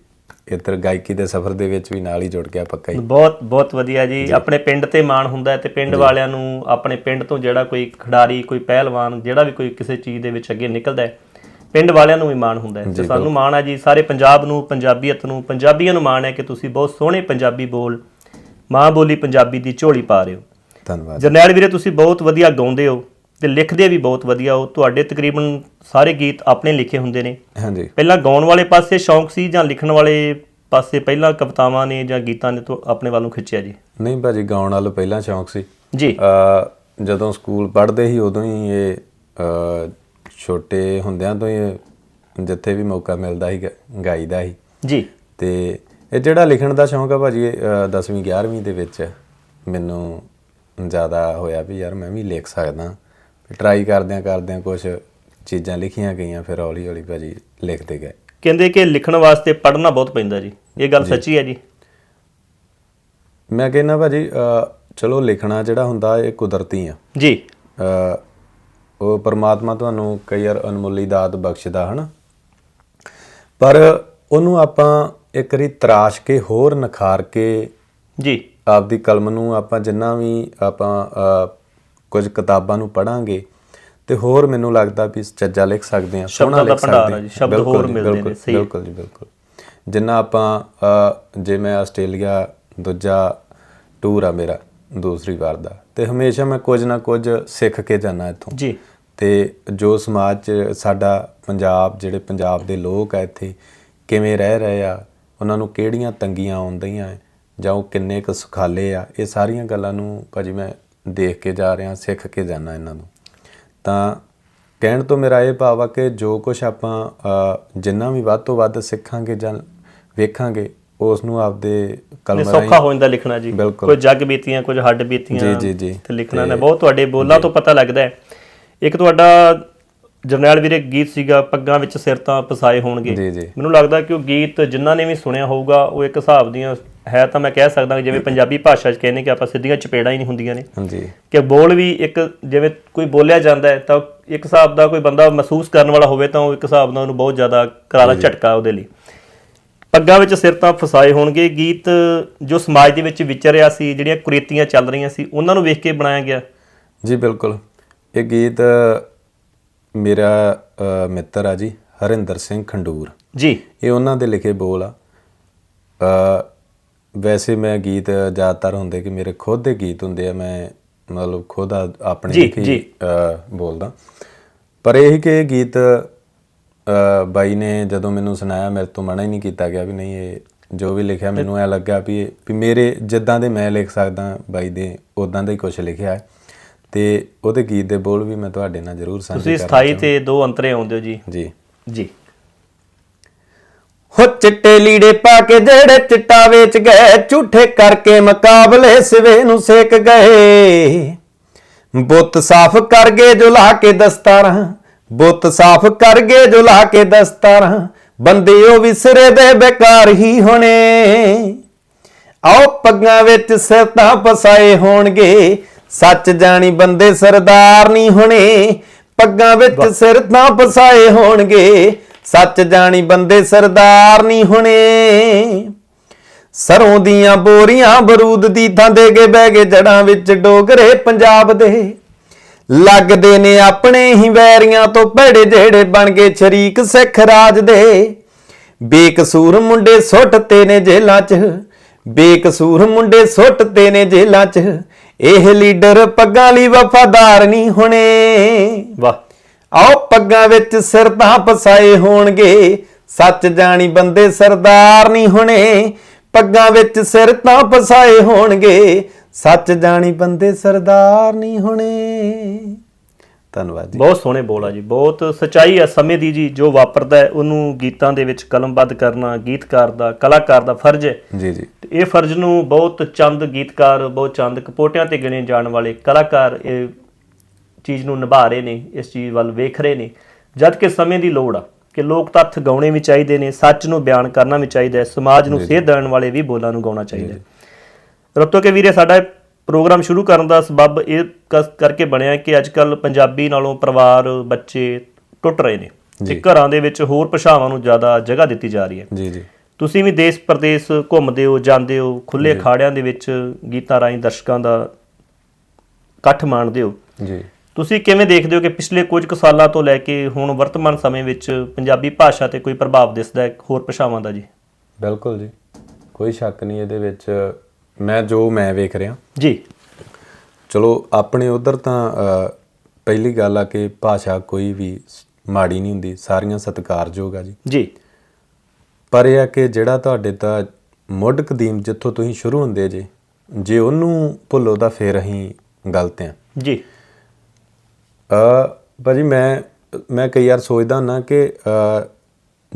ਇੱਧਰ ਗਾਇਕੀ ਦੇ ਸਫ਼ਰ ਦੇ ਵਿੱਚ ਵੀ ਨਾਲ ਹੀ ਜੁੜ ਗਿਆ ਪੱਕਾ ਹੀ। ਬਹੁਤ ਬਹੁਤ ਵਧੀਆ ਜੀ। ਆਪਣੇ ਪਿੰਡ ਤੇ ਮਾਣ ਹੁੰਦਾ ਤੇ ਪਿੰਡ ਵਾਲਿਆਂ ਨੂੰ ਆਪਣੇ ਪਿੰਡ ਤੋਂ ਜਿਹੜਾ ਕੋਈ ਖਿਡਾਰੀ ਕੋਈ ਪਹਿਲਵਾਨ ਜਿਹੜਾ ਵੀ ਕੋਈ ਕਿਸੇ ਚੀਜ਼ ਦੇ ਵਿੱਚ ਅੱਗੇ ਨਿਕਲਦਾ ਹੈ ਪਿੰਡ ਵਾਲਿਆਂ ਨੂੰ ਵੀ ਮਾਣ ਹੁੰਦਾ ਹੈ। ਤੇ ਸਾਨੂੰ ਮਾਣ ਹੈ ਜੀ ਸਾਰੇ ਪੰਜਾਬ ਨੂੰ ਪੰਜਾਬੀਅਤ ਨੂੰ ਪੰਜਾਬੀਆਂ ਨੂੰ ਮਾਣ ਹੈ ਕਿ ਤੁਸੀਂ ਬਹੁਤ ਸੋਹਣੇ ਪੰਜਾਬੀ ਬੋਲ ਮਾਂ ਬੋਲੀ ਪੰਜਾਬੀ ਦੀ ਝੋਲੀ ਪਾ ਰਹੇ ਹੋ। ਧੰਨਵਾਦ। ਜਰਨੈਲ ਵੀਰੇ ਤੁਸੀਂ ਬਹੁਤ ਵਧੀਆ ਗਾਉਂਦੇ ਹੋ। ਤੇ ਲਿਖਦੇ ਵੀ ਬਹੁਤ ਵਧੀਆ ਹੋ ਤੁਹਾਡੇ ਤਕਰੀਬਨ ਸਾਰੇ ਗੀਤ ਆਪਣੇ ਲਿਖੇ ਹੁੰਦੇ ਨੇ। ਹਾਂਜੀ। ਪਹਿਲਾਂ ਗਾਉਣ ਵਾਲੇ ਪਾਸੇ ਸ਼ੌਂਕ ਸੀ ਜਾਂ ਲਿਖਣ ਵਾਲੇ ਪਾਸੇ ਪਹਿਲਾਂ ਕਵਿਤਾਵਾਂ ਨੇ ਜਾਂ ਗੀਤਾਂ ਨੇ ਤੋਂ ਆਪਣੇ ਵੱਲ ਖਿੱਚਿਆ ਜੀ? ਨਹੀਂ ਭਾਜੀ ਗਾਉਣ ਵਾਲੋ ਪਹਿਲਾਂ ਸ਼ੌਂਕ ਸੀ। ਜੀ। ਅ ਜਦੋਂ ਸਕੂਲ ਪੜ੍ਹਦੇ ਸੀ ਉਦੋਂ ਹੀ ਇਹ ਅ ਛੋਟੇ ਹੁੰਦਿਆਂ ਤੋਂ ਹੀ ਜਿੱਥੇ ਵੀ ਮੌਕਾ ਮਿਲਦਾ ਸੀ ਗਾਈਦਾ ਸੀ। ਜੀ। ਤੇ ਇਹ ਜਿਹੜਾ ਲਿਖਣ ਦਾ ਸ਼ੌਂਕ ਆ ਭਾਜੀ 10ਵੀਂ 11ਵੀਂ ਦੇ ਵਿੱਚ ਮੈਨੂੰ ਜ਼ਿਆਦਾ ਹੋਇਆ ਵੀ ਯਾਰ ਮੈਂ ਵੀ ਲਿਖ ਸਕਦਾ। ਟਰਾਈ ਕਰਦਿਆਂ ਕਰਦਿਆਂ ਕੁਝ ਚੀਜ਼ਾਂ ਲਿਖੀਆਂ ਗਈਆਂ ਫਿਰ ਹੌਲੀ ਹੌਲੀ ਭਾਜੀ ਲਿਖਦੇ ਗਏ। ਕਹਿੰਦੇ ਕਿ ਲਿਖਣ ਵਾਸਤੇ ਪੜ੍ਹਨਾ ਬਹੁਤ ਪੈਂਦਾ ਜੀ। ਇਹ ਗੱਲ ਸੱਚੀ ਹੈ ਜੀ। ਮੈਂ ਕਹਿੰਦਾ ਭਾਜੀ ਚਲੋ ਲਿਖਣਾ ਜਿਹੜਾ ਹੁੰਦਾ ਇਹ ਕੁਦਰਤੀ ਆ। ਜੀ। ਅ, ਉਹ ਪਰਮਾਤਮਾ ਤੁਹਾਨੂੰ ਕਈ ਵਾਰ ਅਨਮੁੱਲੀ ਦਾਤ ਬਖਸ਼ਦਾ ਹਨ? ਪਰ ਉਹਨੂੰ ਆਪਾਂ ਇੱਕ ਵਾਰੀ ਤਰਾਸ਼ ਕੇ ਹੋਰ ਨਿਖਾਰ ਕੇ ਜੀ। ਆਪਦੀ ਕਲਮ ਨੂੰ ਆਪਾਂ ਜਿੰਨਾ ਵੀ ਆਪਾਂ ਕੁਝ ਕਿਤਾਬਾਂ ਨੂੰ ਪੜਾਂਗੇ ਤੇ ਹੋਰ ਮੈਨੂੰ ਲੱਗਦਾ ਵੀ ਚੱਜਾ ਲਿਖ ਸਕਦੇ ਹਾਂ ਸੋਹਣਾ ਲਿਖ ਸਕਦੇ ਆ ਸ਼ਬਦ ਹੋਰ ਮਿਲਦੇ ਨੇ, ਬਿਲਕੁਲ, ਸਹੀ। ਬਿਲਕੁਲ ਜੀ ਬਿਲਕੁਲ। ਜਿੰਨਾ ਆਪਾਂ ਜੇ ਮੈਂ ਆਸਟ੍ਰੇਲੀਆ ਦੂਜਾ ਟੂਰ ਆ ਮੇਰਾ ਦੂਸਰੀ ਵਾਰ ਦਾ ਤੇ ਹਮੇਸ਼ਾ ਮੈਂ ਕੁਝ ਨਾ ਕੁਝ ਸਿੱਖ ਕੇ ਜਾਣਾ ਇੱਥੋਂ। ਜੀ। ਤੇ ਜੋ ਸਮਾਜ 'ਚ ਸਾਡਾ ਪੰਜਾਬ ਜਿਹੜੇ ਪੰਜਾਬ ਦੇ ਲੋਕ ਆ ਇੱਥੇ ਕਿਵੇਂ ਰਹਿ ਰਹੇ ਆ ਉਹਨਾਂ ਨੂੰ ਕਿਹੜੀਆਂ ਤੰਗੀਆਂ ਆਉਂਦੀਆਂ ਜਾਂ ਉਹ ਕਿੰਨੇ ਕੁ ਸੁਖਾਲੇ ਆ ਇਹ ਸਾਰੀਆਂ ਗੱਲਾਂ ਨੂੰ ਭਾਜੀ ਮੈਂ ਦੇਖ ਕੇ ਜਾ ਰਿਹਾ ਸਿੱਖ ਕੇ ਜਾਣਾ ਇਹਨਾਂ ਨੂੰ ਤਾਂ ਕਹਿਣ ਤੋਂ ਮੇਰਾ ਇਹ ਭਾਵ ਆ ਕਿ ਜੋ ਕੁਝ ਆਪਾਂ ਜਿੰਨਾ ਵੀ ਵੱਧ ਤੋਂ ਵੱਧ ਸਿੱਖਾਂਗੇ ਜਾਂ ਵੇਖਾਂਗੇ ਉਸ ਨੂੰ ਆਪਦੇ ਕਲਮ ਸੌਖਾ ਹੋ ਜਾਂਦਾ ਲਿਖਣਾ ਜੀ। ਕੋਈ ਜੱਗ ਬੀਤੀਆਂ ਕੁਝ ਹੱਡ ਬੀਤੀਆਂ ਜੀ, ਜੀ, ਜੀ। ਤੇ ਲਿਖਣਾ ਨੇ ਬਹੁਤ ਤੁਹਾਡੇ ਬੋਲਾਂ ਤੋਂ ਪਤਾ ਲੱਗਦਾ ਹੈ ਇੱਕ ਤੁਹਾਡਾ ਜਰਨੈਲ ਵੀਰੇ ਗੀਤ ਸੀਗਾ ਪੱਗਾਂ ਵਿੱਚ ਸਿਰ ਤਾਂ ਪਸਾਏ ਹੋਣਗੇ। ਮੈਨੂੰ ਲੱਗਦਾ ਕਿ ਉਹ ਗੀਤ ਜਿਨ੍ਹਾਂ ਨੇ ਵੀ ਸੁਣਿਆ ਹੋਊਗਾ ਉਹ ਇੱਕ ਹਿਸਾਬ ਦੀਆਂ ਹੈ ਤਾਂ ਮੈਂ ਕਹਿ ਸਕਦਾ ਕਿ ਜਿਵੇਂ ਪੰਜਾਬੀ ਭਾਸ਼ਾ 'ਚ ਕਹਿੰਦੇ ਕਿ ਆਪਾਂ ਸਿੱਧੀਆਂ ਚਪੇੜਾਂ ਹੀ ਨਹੀਂ ਹੁੰਦੀਆਂ ਨੇ। ਹਾਂਜੀ। ਕਿ ਬੋਲ ਵੀ ਇੱਕ ਜਿਵੇਂ ਕੋਈ ਬੋਲਿਆ ਜਾਂਦਾ ਹੈ ਤਾਂ ਇੱਕ ਹਿਸਾਬ ਦਾ ਕੋਈ ਬੰਦਾ ਮਹਿਸੂਸ ਕਰਨ ਵਾਲਾ ਹੋਵੇ ਤਾਂ ਉਹ ਇੱਕ ਹਿਸਾਬ ਨਾਲ ਉਹਨੂੰ ਬਹੁਤ ਜ਼ਿਆਦਾ ਕਰਾਰਾ ਝਟਕਾ ਉਹਦੇ ਲਈ। ਪੱਗਾਂ ਵਿੱਚ ਸਿਰ ਤਾਂ ਫਸਾਏ ਹੋਣਗੇ। ਗੀਤ ਜੋ ਸਮਾਜ ਦੇ ਵਿੱਚ ਵਿਚਰ ਰਿਹਾ ਸੀ ਜਿਹੜੀਆਂ ਕੁਰੀਤੀਆਂ ਚੱਲ ਰਹੀਆਂ ਸੀ ਉਹਨਾਂ ਨੂੰ ਵੇਖ ਕੇ ਬਣਾਇਆ ਗਿਆ। ਜੀ ਬਿਲਕੁਲ। ਇਹ ਗੀਤ ਮੇਰਾ ਮਿੱਤਰ ਆ ਜੀ ਹਰਿੰਦਰ ਸਿੰਘ ਖੰਡੂਰ। ਜੀ। ਇਹ ਉਹਨਾਂ ਦੇ ਲਿਖੇ ਬੋਲ ਆ। ਵੈਸੇ ਮੈਂ ਗੀਤ ਜ਼ਿਆਦਾਤਰ ਹੁੰਦੇ ਕਿ ਮੇਰੇ ਖੁਦ ਦੇ ਗੀਤ ਹੁੰਦੇ ਆ ਮੈਂ ਮਤਲਬ ਖੁਦ ਆਪਣੇ ਲਿਖੇ ਬੋਲਦਾ। ਪਰ ਇਹ ਕਿ ਗੀਤ ਬਾਈ ਨੇ ਜਦੋਂ ਮੈਨੂੰ ਸੁਣਾਇਆ ਮੇਰੇ ਤੋਂ ਮਨਾ ਹੀ ਨਹੀਂ ਕੀਤਾ ਗਿਆ ਵੀ ਨਹੀਂ ਇਹ ਜੋ ਵੀ ਲਿਖਿਆ ਮੈਨੂੰ ਐ ਲੱਗਾ ਵੀ ਵੀ ਮੇਰੇ ਜਿੱਦਾਂ ਦੇ ਮੈਂ ਲਿਖ ਸਕਦਾ ਬਾਈ ਦੇ ਉਦਾਂ ਦਾ ਹੀ ਕੁਝ ਲਿਖਿਆ ਹੈ। ਤੇ ਉਹਦੇ ਗੀਤ ਦੇ ਬੋਲ ਵੀ ਮੈਂ ਤੁਹਾਡੇ ਨਾਲ ਜ਼ਰੂਰ ਸਾਂਝੇ ਤੁਸੀਂ ਕਰਨਾ ਸਥਾਈ ਤੇ ਦੋ ਅੰਤਰੇ ਆਉਂਦੇ ਹੋ ਜੀ। ਜੀ। ਜੀ। ਹੋ ਚਿੱਟੇ ਲੀੜੇ ਪਾ ਕੇ ਜਿਹੜੇ ਚਿੱਟਾ ਵੇਚ ਗਏ ਝੂਠੇ ਕਰਕੇ ਮੁਕਾਬਲੇ ਸਵੇ ਨੂੰ ਸੇਕ ਗਏ। ਬੁੱਤ ਸਾਫ਼ ਕਰ ਗਏ ਜੋ ਲਾ ਕੇ ਦਸਤਾਰਾਂ ਬੁੱਤ ਸਾਫ਼ ਕਰ ਗਏ ਜੋ ਲਾ ਕੇ ਦਸਤਾਰਾਂ ਬੰਦੇ ਉਹ ਵੀ ਸਿਰੇ ਦੇ ਬੇਕਾਰ ਹੀ ਹੋਣੇ। ਆਓ ਪੱਗਾਂ ਵਿੱਚ ਸਿਰ ਤਾਂ ਪਸਾਏ ਹੋਣਗੇ ਸੱਚ ਜਾਣੀ ਬੰਦੇ ਸਰਦਾਰ ਨਹੀਂ ਹੋਣੇ ਪੱਗਾਂ ਵਿੱਚ ਸਿਰ ਤਾਂ ਪਸਾਏ ਹੋਣਗੇ। ਸੱਚ ਜਾਣੀ ਬੰਦੇ ਸਰਦਾਰ ਨਹੀਂ ਹੋਣੇ। ਸਰੋਂ ਦੀਆਂ ਬੋਰੀਆਂ ਬਰੂਦ ਦੀ ਥਾਂ ਦੇ ਕੇ ਬਹਿ ਗਏ ਜੜਾਂ ਵਿੱਚ ਡੋਗਰੇ ਪੰਜਾਬ ਦੇ। ਲੱਗਦੇ ਨੇ ਆਪਣੇ ਹੀ ਵੈਰੀਆਂ ਤੋਂ ਭੜੇ ਜਿਹੜੇ ਬਣ ਗਏ ਸ਼ਰੀਕ ਸਿੱਖ ਰਾਜ ਦੇ। ਬੇਕਸੂਰ ਮੁੰਡੇ ਸੁੱਟਤੇ ਨੇ ਜੇਲਾਂ 'ਚ। ਬੇਕਸੂਰ ਮੁੰਡੇ ਸੁੱਟਤੇ ਨੇ ਜੇਲਾਂ 'ਚ। ਇਹ ਲੀਡਰ ਪੱਗਾਂ ਲਈ ਵਫਾਦਾਰ ਨਹੀਂ ਹੋਣੇ। ਵਾਹ। ਆਓ ਪੱਗਾਂ ਵਿੱਚ ਸਿਰ ਤਾਂ ਪਸਾਏ ਹੋਣਗੇ। ਸੱਚ ਜਾਣੀ ਬੰਦੇ ਸਰਦਾਰ ਨਹੀਂ ਹੋਣੇ। ਪੱਗਾਂ ਵਿੱਚ ਸਿਰ ਤਾਂ ਪਸਾਏ ਹੋਣਗੇ। ਸੱਚ ਜਾਣੀ ਬੰਦੇ ਸਰਦਾਰ ਨਹੀਂ ਹੋਣੇ। ਧੰਨਵਾਦ ਜੀ। ਬਹੁਤ ਸੋਹਣੇ ਬੋਲ ਆ ਜੀ। ਬਹੁਤ ਸਚਾਈ ਆ ਸਮੇਂ ਦੀ ਜੀ ਜੋ ਵਾਪਰਦਾ ਹੈ ਉਹਨੂੰ ਗੀਤਾਂ ਦੇ ਵਿੱਚ ਕਲਮਬੱਧ ਕਰਨਾ ਗੀਤਕਾਰ ਦਾ ਕਲਾਕਾਰ ਦਾ ਫਰਜ਼ ਹੈ। ਜੀ ਜੀ। ਇਹ ਫਰਜ਼ ਨੂੰ ਬਹੁਤ ਚੰਦ ਗੀਤਕਾਰ ਬਹੁਤ ਚੰਦ ਕਪੋਟਿਆਂ ਤੇ ਗਿਣੇ ਜਾਣ ਵਾਲੇ ਕਲਾਕਾਰ ਇਹ ਚੀਜ਼ ਨੂੰ ਨਿਭਾ ਰਹੇ ਨੇ ਇਸ ਚੀਜ਼ ਵੱਲ ਵੇਖ ਰਹੇ ਨੇ। ਜਦ ਕਿ ਸਮੇਂ ਦੀ ਲੋੜ ਆ ਕਿ ਲੋਕ ਤੱਥ ਗਾਉਣੇ ਵੀ ਚਾਹੀਦੇ ਨੇ ਸੱਚ ਨੂੰ ਬਿਆਨ ਕਰਨਾ ਵੀ ਚਾਹੀਦਾ ਹੈ ਸਮਾਜ ਨੂੰ ਸੇਧ ਦੇਣ ਵਾਲੇ ਵੀ ਬੋਲਾਂ ਨੂੰ ਗਾਉਣਾ ਚਾਹੀਦਾ ਹੈ। ਰਤੋ ਕੇ ਵੀਰੇ ਸਾਡਾ ਪ੍ਰੋਗਰਾਮ ਸ਼ੁਰੂ ਕਰਨ ਦਾ ਸਬਬ ਇਹ ਕਰਕੇ ਬਣਿਆ ਕਿ ਅੱਜਕੱਲ ਪੰਜਾਬੀ ਨਾਲੋਂ ਪਰਿਵਾਰ ਬੱਚੇ ਟੁੱਟ ਰਹੇ ਨੇ ਤੇ ਘਰਾਂ ਦੇ ਵਿੱਚ ਹੋਰ ਭਾਸ਼ਾਵਾਂ ਨੂੰ ਜ਼ਿਆਦਾ ਜਗ੍ਹਾ ਦਿੱਤੀ ਜਾ ਰਹੀ ਹੈ। ਜੀ ਜੀ। ਤੁਸੀਂ ਵੀ ਦੇਸ਼ ਪ੍ਰਦੇਸ਼ ਘੁੰਮਦੇ ਹੋ ਜਾਂਦੇ ਹੋ ਖੁੱਲੇ ਅਖਾੜਿਆਂ ਦੇ ਵਿੱਚ ਗੀਤਾਂ ਰਾਹੀਂ ਦਰਸ਼ਕਾਂ ਦਾ ਇਕੱਠ ਮਾਣਦੇ ਹੋ। ਜੀ। ਤੁਸੀਂ ਕਿਵੇਂ ਦੇਖਦੇ ਹੋ ਕਿ ਪਿਛਲੇ ਕੁਝ ਕੁ ਸਾਲਾਂ ਤੋਂ ਲੈ ਕੇ ਹੁਣ ਵਰਤਮਾਨ ਸਮੇਂ ਵਿੱਚ ਪੰਜਾਬੀ ਭਾਸ਼ਾ ਤੇ ਕੋਈ ਪ੍ਰਭਾਵ ਦਿਸਦਾ ਹੈ ਹੋਰ ਭਾਸ਼ਾਵਾਂ ਦਾ ਜੀ? ਬਿਲਕੁਲ ਜੀ। ਕੋਈ ਸ਼ੱਕ ਨਹੀਂ ਇਹਦੇ ਵਿੱਚ। ਮੈਂ ਜੋ ਮੈਂ ਵੇਖ ਰਿਹਾ। ਜੀ। ਚਲੋ ਆਪਣੇ ਉਧਰ ਤਾਂ ਪਹਿਲੀ ਗੱਲ ਆ ਕਿ ਭਾਸ਼ਾ ਕੋਈ ਵੀ ਮਾੜੀ ਨਹੀਂ ਹੁੰਦੀ। ਸਾਰੀਆਂ ਸਤਿਕਾਰਯੋਗ ਆ ਜੀ। ਜੀ। ਪਰ ਇਹ ਆ ਕਿ ਜਿਹੜਾ ਤੁਹਾਡੇ ਤਾਂ ਮੁੱਢ ਕਦੀਮ ਜਿੱਥੋਂ ਤੁਸੀਂ ਸ਼ੁਰੂ ਹੁੰਦੇ ਜੇ ਜੇ ਉਹਨੂੰ ਭੁੱਲੋ ਤਾਂ ਫੇਰ ਅਸੀਂ ਗਲਤ ਆ। ਜੀ। ਅ ਭਾਜੀ ਮੈਂ ਮੈਂ ਕਈ ਵਾਰ ਸੋਚਦਾ ਨਾ ਕਿ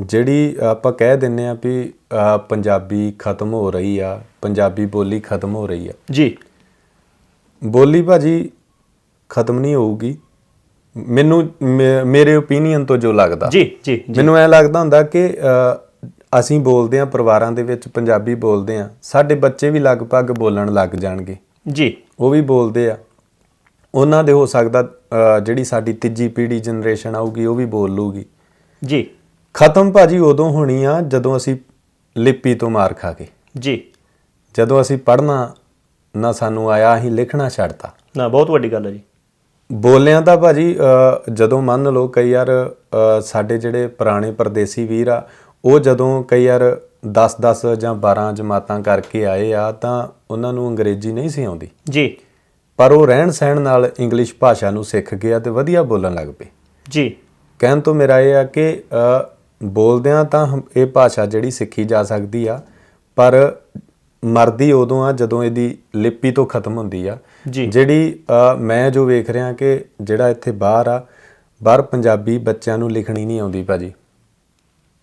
ਜਿਹੜੀ ਆਪਾਂ ਕਹਿ ਦਿੰਨੇ ਆ ਵੀ ਪੰਜਾਬੀ ਖਤਮ ਹੋ ਰਹੀ ਆ ਪੰਜਾਬੀ ਬੋਲੀ ਖਤਮ ਹੋ ਰਹੀ ਆ। ਜੀ। ਬੋਲੀ ਭਾਜੀ ਖਤਮ ਨਹੀਂ ਹੋਊਗੀ। ਮੈਨੂੰ ਮੇਰੇ ਓਪੀਨੀਅਨ ਤੋਂ ਜੋ ਲੱਗਦਾ। ਜੀ ਜੀ ਮੈਨੂੰ ਐ ਲੱਗਦਾ ਹੁੰਦਾ ਕਿ ਅਸੀਂ ਬੋਲਦੇ ਆ ਪਰਿਵਾਰਾਂ ਦੇ ਵਿੱਚ ਪੰਜਾਬੀ ਬੋਲਦੇ ਆ ਸਾਡੇ ਬੱਚੇ ਵੀ ਲਗਭਗ ਬੋਲਣ ਲੱਗ ਜਾਣਗੇ। ਜੀ। ਉਹ ਵੀ ਬੋਲਦੇ ਆ। ਉਹਨਾਂ ਦੇ ਹੋ ਸਕਦਾ ਜਿਹੜੀ ਸਾਡੀ ਤੀਜੀ ਪੀੜ੍ਹੀ ਜਨਰੇਸ਼ਨ ਆਊਗੀ ਉਹ ਵੀ ਬੋਲ ਲੂਗੀ ਜੀ। ਖਤਮ ਭਾਜੀ ਉਦੋਂ ਹੋਣੀ ਆ ਜਦੋਂ ਅਸੀਂ ਲਿਪੀ ਤੋਂ ਮਾਰ ਖਾ ਕੇ ਜੀ। ਜਦੋਂ ਅਸੀਂ ਪੜ੍ਹਨਾ ਨਾ ਸਾਨੂੰ ਆਇਆ ਅਸੀਂ ਲਿਖਣਾ ਛੱਡਤਾ। ਨਾ ਬਹੁਤ ਵੱਡੀ ਗੱਲ ਹੈ ਜੀ। ਬੋਲਿਆਂ ਤਾਂ ਭਾਜੀ ਜਦੋਂ ਮੰਨ ਲਓ ਕਈ ਅ, ਸਾਡੇ ਜਿਹੜੇ ਪੁਰਾਣੇ ਪਰਦੇਸੀ ਵੀਰ ਆ ਉਹ ਜਦੋਂ ਕਈ ਵਾਰ 10-10 ਜਾਂ 12 ਜਮਾਤਾਂ ਕਰਕੇ ਆਏ ਆ ਤਾਂ ਉਹਨਾਂ ਨੂੰ ਅੰਗਰੇਜ਼ੀ ਨਹੀਂ ਸੀ ਆਉਂਦੀ। ਜੀ। ਪਰ ਉਹ ਰਹਿਣ ਸਹਿਣ ਨਾਲ ਇੰਗਲਿਸ਼ ਭਾਸ਼ਾ ਨੂੰ ਸਿੱਖ ਗਿਆ ਤੇ ਵਧੀਆ ਬੋਲਣ ਲੱਗ ਪਏ ਜੀ। ਕਹਿਣ ਤੋਂ ਮੇਰਾ ਇਹ ਆ ਕਿ ਬੋਲਦਿਆਂ ਤਾਂ ਇਹ ਭਾਸ਼ਾ ਜਿਹੜੀ ਸਿੱਖੀ ਜਾ ਸਕਦੀ ਆ ਪਰ ਮਰਦੀ ਉਦੋਂ ਆ ਜਦੋਂ ਇਹਦੀ ਲਿਪੀ ਤੋਂ ਖਤਮ ਹੁੰਦੀ ਆ। ਜਿਹੜੀ ਮੈਂ ਜੋ ਵੇਖ ਰਿਹਾ ਕਿ ਜਿਹੜਾ ਇੱਥੇ ਬਾਹਰ ਆ ਬਾਹਰ ਪੰਜਾਬੀ ਬੱਚਿਆਂ ਨੂੰ ਲਿਖਣੀ ਨਹੀਂ ਆਉਂਦੀ ਭਾਜੀ।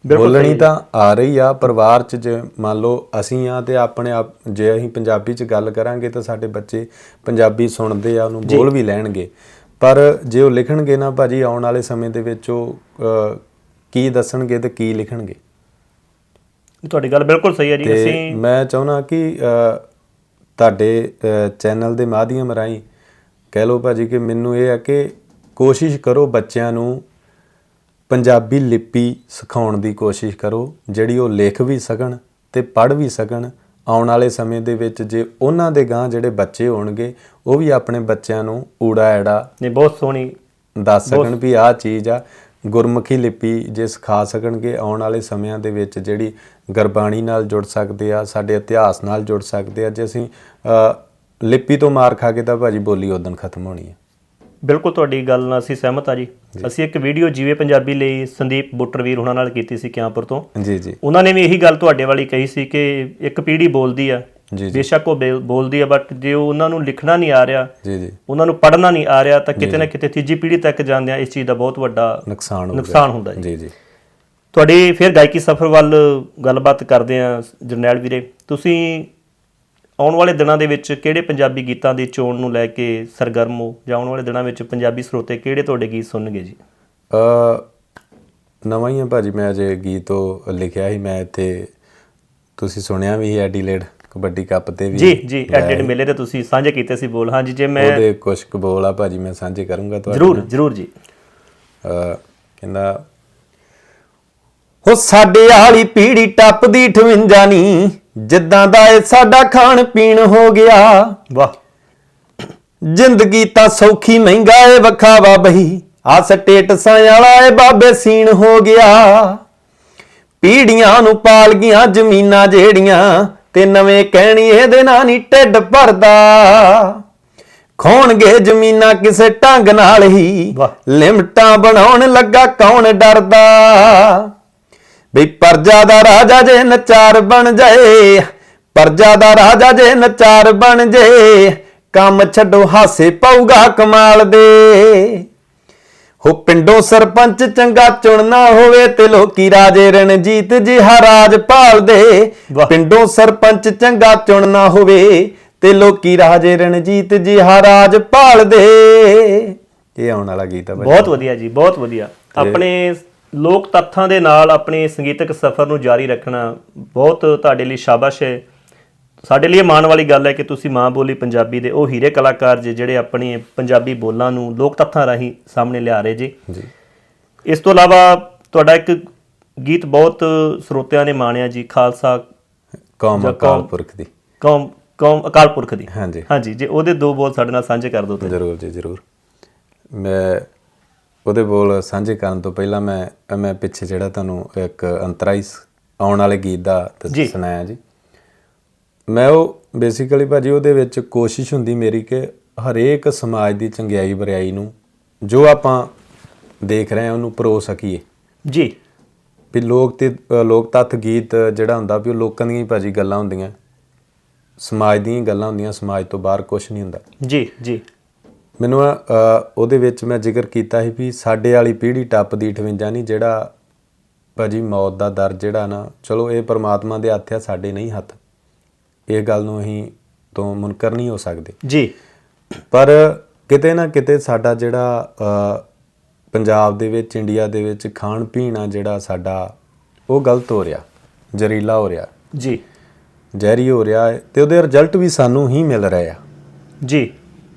ਬੋਲਣੀ ਤਾਂ ਆ ਰਹੀ ਆ ਪਰਿਵਾਰ ਚ ਜੇ ਮੰਨ ਲਓ ਅਸੀਂ ਆ ਤੇ ਆਪਣੇ ਆਪ ਜੇ ਅਸੀਂ ਪੰਜਾਬੀ ਚ ਗੱਲ ਕਰਾਂਗੇ ਤਾਂ ਸਾਡੇ ਬੱਚੇ ਪੰਜਾਬੀ ਸੁਣਦੇ ਆ ਉਹਨੂੰ ਬੋਲ ਵੀ ਲੈਣਗੇ। ਪਰ ਜੇ ਉਹ ਲਿਖਣਗੇ ਨਾ ਭਾਜੀ ਆਉਣ ਵਾਲੇ ਸਮੇਂ ਦੇ ਵਿੱਚ ਉਹ ਕੀ ਦੱਸਣਗੇ ਤੇ ਕੀ ਲਿਖਣਗੇ? ਤੁਹਾਡੀ ਗੱਲ ਬਿਲਕੁਲ ਸਹੀ ਹੈ ਜੀ ਅਸੀਂ ਮੈਂ ਚਾਹੁੰਦਾ ਕਿ ਤੁਹਾਡੇ ਚੈਨਲ ਦੇ ਮਾਧਿਅਮ ਰਾਹੀਂ ਕਹਿ ਲਓ ਭਾਜੀ ਕਿ ਮੈਨੂੰ ਇਹ ਆ ਕਿ ਕੋਸ਼ਿਸ਼ ਕਰੋ ਬੱਚਿਆਂ ਨੂੰ ਪੰਜਾਬੀ ਲਿਪੀ ਸਿਖਾਉਣ ਦੀ ਕੋਸ਼ਿਸ਼ ਕਰੋ ਜਿਹੜੀ ਉਹ ਲਿਖ ਵੀ ਸਕਣ ਤੇ ਪੜ੍ਹ ਵੀ ਸਕਣ। ਆਉਣ ਵਾਲੇ ਸਮੇਂ ਦੇ ਵਿੱਚ ਜੇ ਉਹਨਾਂ ਦੇ ਗਾਂ ਜਿਹੜੇ ਬੱਚੇ ਹੋਣਗੇ ਉਹ ਵੀ ਆਪਣੇ ਬੱਚਿਆਂ ਨੂੰ ਊੜਾ ਐੜਾ ਨੇ ਬਹੁਤ ਸੋਹਣੀ। ਦੱਸ ਸਕਣ ਵੀ ਆਹ ਚੀਜ਼ ਆ ਗੁਰਮੁਖੀ ਲਿਪੀ ਜੇ ਸਿਖਾ ਸਕਣਗੇ ਆਉਣ ਵਾਲੇ ਸਮਿਆਂ ਦੇ ਵਿੱਚ ਜਿਹੜੀ ਗੁਰਬਾਣੀ ਨਾਲ ਜੁੜ ਸਕਦੇ ਆ ਸਾਡੇ ਇਤਿਹਾਸ ਨਾਲ ਜੁੜ ਸਕਦੇ ਆ ਜੇ ਅਸੀਂ ਲਿਪੀ ਤੋਂ ਮਾਰ ਖਾ ਕੇ ਤਾਂ ਭਾਜੀ ਬੋਲੀ ਉਦੋਂ ਖਤਮ ਹੋਣੀ ਹੈ ਬਿਲਕੁਲ ਤੁਹਾਡੀ ਗੱਲ ਨਾਲ ਅਸੀਂ ਸਹਿਮਤ ਆ ਜੀ। ਅਸੀਂ ਇੱਕ ਵੀਡੀਓ ਜੀਵੇ ਪੰਜਾਬੀ ਲਈ ਸੰਦੀਪ ਬੁੱਟਰਵੀਰ ਉਹਨਾਂ ਨਾਲ ਕੀਤੀ ਸੀ ਕਿਆਂਪੁਰ ਤੋਂ। ਜੀ ਜੀ। ਉਹਨਾਂ ਨੇ ਵੀ ਇਹੀ ਗੱਲ ਤੁਹਾਡੇ ਵਾਲੀ ਕਹੀ ਸੀ ਕਿ ਇੱਕ ਪੀੜ੍ਹੀ ਬੋਲਦੀ ਆ। ਬੇਸ਼ੱਕ ਉਹ ਬੋਲਦੀ ਆ ਬਟ ਜੇ ਉਹ ਉਹਨਾਂ ਨੂੰ ਲਿਖਣਾ ਨਹੀਂ ਆ ਰਿਹਾ ਜੀ ਜੀ। ਉਹਨਾਂ ਨੂੰ ਪੜ੍ਹਨਾ ਨਹੀਂ ਆ ਰਿਹਾ ਤਾਂ ਕਿਤੇ ਨਾ ਕਿਤੇ ਤੀਜੀ ਪੀੜ੍ਹੀ ਤੱਕ ਜਾਂਦਿਆਂ ਇਸ ਚੀਜ਼ ਦਾ ਬਹੁਤ ਵੱਡਾ ਨੁਕਸਾਨ ਹੋ ਨੁਕਸਾਨ ਹੁੰਦਾ ਜੀ ਜੀ। ਤੁਹਾਡੀ ਫਿਰ ਗਾਇਕੀ ਸਫ਼ਰ ਵੱਲ ਗੱਲਬਾਤ ਕਰਦੇ ਆ ਜਰਨੈਲ ਵੀਰੇ। ਤੁਸੀਂ ਆਉਣ ਵਾਲੇ ਦਿਨਾਂ ਦੇ ਵਿੱਚ ਕਿਹੜੇ ਪੰਜਾਬੀ ਗੀਤਾਂ ਦੀ ਚੋਣ ਨੂੰ ਲੈ ਕੇ ਸਰਗਰਮ ਹੋ? ਜਾਂ ਆਉਣ ਵਾਲੇ ਦਿਨਾਂ ਵਿੱਚ ਪੰਜਾਬੀ ਸਰੋਤੇ ਕਿਹੜੇ ਤੁਹਾਡੇ ਗੀਤ ਸੁਣਨਗੇ ਜੀ? ਅ ਨਵਾਂ ਹੀ ਆ ਭਾਜੀ ਮੈਂ ਅਜੇ ਗੀਤ ਉਹ ਲਿਖਿਆ ਸੀ ਮੈਂ ਇੱਥੇ ਤੁਸੀਂ ਸੁਣਿਆ ਵੀ ਹੈ ਐਡੀਲੇਡ ਕਬੱਡੀ ਕੱਪ ਤੇ ਵੀ ਜੀ ਜੀ ਐਡਿਟ ਮੇਲੇ ਤੇ ਤੁਸੀਂ ਸਾਂਝੇ ਕੀਤੇ ਸੀ ਬੋਲ। ਹਾਂਜੀ ਜੇ ਮੈਂ ਉਹਦੇ ਕੁਝ ਕੁ ਬੋਲ ਆ ਭਾਜੀ ਮੈਂ ਸਾਂਝੇ ਕਰੂੰਗਾ ਤੁਹਾਡੇ ਜਰੂਰ ਜਰੂਰ ਜੀ। ਅ ਕਹਿੰਦਾ ਹੋ ਸਾਡੇ ਵਾਲੀ ਪੀੜੀ ਟੱਪਦੀ 58 ਨਹੀਂ ਜਿੱਦਾਂ ਦਾ ਇਹ ਸਾਡਾ ਖਾਣ ਪੀਣ ਹੋ ਗਿਆ। ਵਾਹ। ਜ਼ਿੰਦਗੀ ਤਾਂ ਸੌਖੀ ਮਹਿੰਗਾ ਏ ਵਖਾਵਾ ਬਹੀ। ਆ ਸਟੇਟਸਾਂ ਵਾਲਾ ਏ ਬਾਬੇ ਸੀਨ ਹੋ ਗਿਆ। ਪੀੜੀਆਂ ਨੂੰ ਪਾਲ ਗਈਆਂ ਜ਼ਮੀਨਾਂ ਜਿਹੜੀਆਂ ਤੇ ਨਵੇਂ ਕਹਿਣੀ ਇਹਦੇ ਨਾਲ ਨਹੀਂ ਢਿੱਡ ਭਰਦਾ। ਖੋਣਗੇ ਜ਼ਮੀਨਾਂ ਕਿਸੇ ਢੰਗ ਨਾਲ ਹੀ। ਵਾਹ। ਲਿਮਟਾਂ ਬਣਾਉਣ ਲੱਗਾ ਕੌਣ ਡਰਦਾ। ਬਈ ਪਰਜਾ ਦਾ ਰਾਜਾ ਜੇ ਨਚਾਰ ਬਣ ਜਾਏ ਪਰਜਾ ਦਾ ਰਾਜਾ ਜੇ ਨਚਾਰ ਬਣ ਜੇ ਕੰਮ ਛੱਡੋ ਹਾਸੇ ਪਾਊਗਾ ਕਮਾਲ ਦੇ। ਹੋ ਪਿੰਡੋਂ ਸਰਪੰਚ ਚੰਗਾ ਚੁਣਨਾ ਹੋਵੇ ਤੇ ਲੋਕੀ ਰਾਜੇ ਰਣਜੀਤ ਜਿਹਾ ਰਾਜ ਭਾਲਦੇ। ਪਿੰਡੋਂ ਸਰਪੰਚ ਚੰਗਾ ਚੁਣਨਾ ਹੋਵੇ ਤੇ ਲੋਕੀ ਰਾਜੇ ਰਣਜੀਤ ਜਿਹਾ ਰਾਜ ਭਾਲਦੇ ਇਹ ਆਉਣ ਵਾਲਾ ਗੀਤ ਬਾਈ। ਬਹੁਤ ਵਧੀਆ ਜੀ ਬਹੁਤ ਵਧੀਆ। ਆਪਣੇ ਲੋਕ ਤੱਥਾਂ ਦੇ ਨਾਲ ਆਪਣੇ ਸੰਗੀਤਕ ਸਫ਼ਰ ਨੂੰ ਜਾਰੀ ਰੱਖਣਾ ਬਹੁਤ ਤੁਹਾਡੇ ਲਈ ਸ਼ਾਬਾਸ਼ ਹੈ। ਸਾਡੇ ਲਈ ਮਾਣ ਵਾਲੀ ਗੱਲ ਹੈ ਕਿ ਤੁਸੀਂ ਮਾਂ ਬੋਲੀ ਪੰਜਾਬੀ ਦੇ ਉਹ ਹੀਰੇ ਕਲਾਕਾਰ ਜੇ ਜਿਹੜੇ ਆਪਣੀ ਪੰਜਾਬੀ ਬੋਲਾਂ ਨੂੰ ਲੋਕ ਤੱਥਾਂ ਰਾਹੀਂ ਸਾਹਮਣੇ ਲਿਆ ਰਹੇ ਜੀ। ਜੀ। ਇਸ ਤੋਂ ਇਲਾਵਾ ਤੁਹਾਡਾ ਇੱਕ ਗੀਤ ਬਹੁਤ ਸਰੋਤਿਆਂ ਨੇ ਮਾਣਿਆ ਜੀ ਖਾਲਸਾ ਕੌਮ ਅਕਾਲ ਪੁਰਖ ਦੀ। ਕੌਮ ਕੌਮ ਅਕਾਲ ਪੁਰਖ ਦੀ। ਹਾਂਜੀ। ਹਾਂਜੀ ਜੇ ਉਹਦੇ ਦੋ ਬੋਲ ਸਾਡੇ ਨਾਲ ਸਾਂਝੇ ਕਰ ਦਿਓ ਤੇ। ਜ਼ਰੂਰ ਜੀ ਜ਼ਰੂਰ। ਮੈਂ ਉਹਦੇ ਬੋਲ ਸਾਂਝੇ ਕਰਨ ਤੋਂ ਪਹਿਲਾਂ ਮੈਂ ਮੈਂ ਪਿੱਛੇ ਜਿਹੜਾ ਤੁਹਾਨੂੰ ਇੱਕ ਅੰਤਰਾਈ ਆਉਣ ਵਾਲੇ ਗੀਤ ਦਾ। ਸੁਣਾਇਆ ਜੀ। ਮੈਂ ਉਹ ਬੇਸਿਕਲੀ ਭਾਜੀ ਉਹਦੇ ਵਿੱਚ ਕੋਸ਼ਿਸ਼ ਹੁੰਦੀ ਮੇਰੀ ਕਿ ਹਰੇਕ ਸਮਾਜ ਦੀ ਚੰਗਿਆਈ ਬਰਿਆਈ ਨੂੰ ਜੋ ਆਪਾਂ ਦੇਖ ਰਹੇ ਹਾਂ ਉਹਨੂੰ ਪਰੋ ਸਕੀਏ। ਜੀ। ਵੀ ਲੋਕ ਤੇ ਲੋਕ ਤੱਥ ਗੀਤ ਜਿਹੜਾ ਹੁੰਦਾ ਵੀ ਉਹ ਲੋਕਾਂ ਦੀਆਂ ਹੀ ਭਾਜੀ ਗੱਲਾਂ ਹੁੰਦੀਆਂ। ਸਮਾਜ ਦੀਆਂ ਹੀ ਗੱਲਾਂ ਹੁੰਦੀਆਂ ਸਮਾਜ ਤੋਂ ਬਾਹਰ ਕੁਝ ਨਹੀਂ ਹੁੰਦਾ। ਜੀ ਜੀ। ਮੈਨੂੰ ਉਹਦੇ ਵਿੱਚ ਮੈਂ ਜ਼ਿਕਰ ਕੀਤਾ ਸੀ ਵੀ ਸਾਡੇ ਵਾਲੀ ਪੀੜ੍ਹੀ ਟੱਪਦੀ 58 ਨਹੀਂ ਜਿਹੜਾ ਭਾਜੀ ਮੌਤ ਦਾ ਦਰ ਜਿਹੜਾ ਨਾ ਚਲੋ ਇਹ ਪਰਮਾਤਮਾ ਦੇ ਹੱਥ ਆ ਸਾਡੇ ਨਹੀਂ ਹੱਥ। ਇਹ ਗੱਲ ਨੂੰ ਅਸੀਂ ਤੋਂ ਮੁਨਕਰ ਨਹੀਂ ਹੋ ਸਕਦੇ। ਜੀ। ਪਰ ਕਿਤੇ ਨਾ ਕਿਤੇ ਸਾਡਾ ਜਿਹੜਾ ਪੰਜਾਬ ਦੇ ਵਿੱਚ ਇੰਡੀਆ ਦੇ ਵਿੱਚ ਖਾਣ ਪੀਣ ਆ ਜਿਹੜਾ ਸਾਡਾ ਉਹ ਗਲਤ ਹੋ ਰਿਹਾ ਜ਼ਹਿਰੀਲਾ ਹੋ ਰਿਹਾ। ਜੀ। ਜ਼ਹਿਰੀ ਹੋ ਰਿਹਾ ਤੇ ਉਹਦੇ ਰਿਜ਼ਲਟ ਵੀ ਸਾਨੂੰ ਹੀ ਮਿਲ ਰਹੇ ਆ। ਜੀ।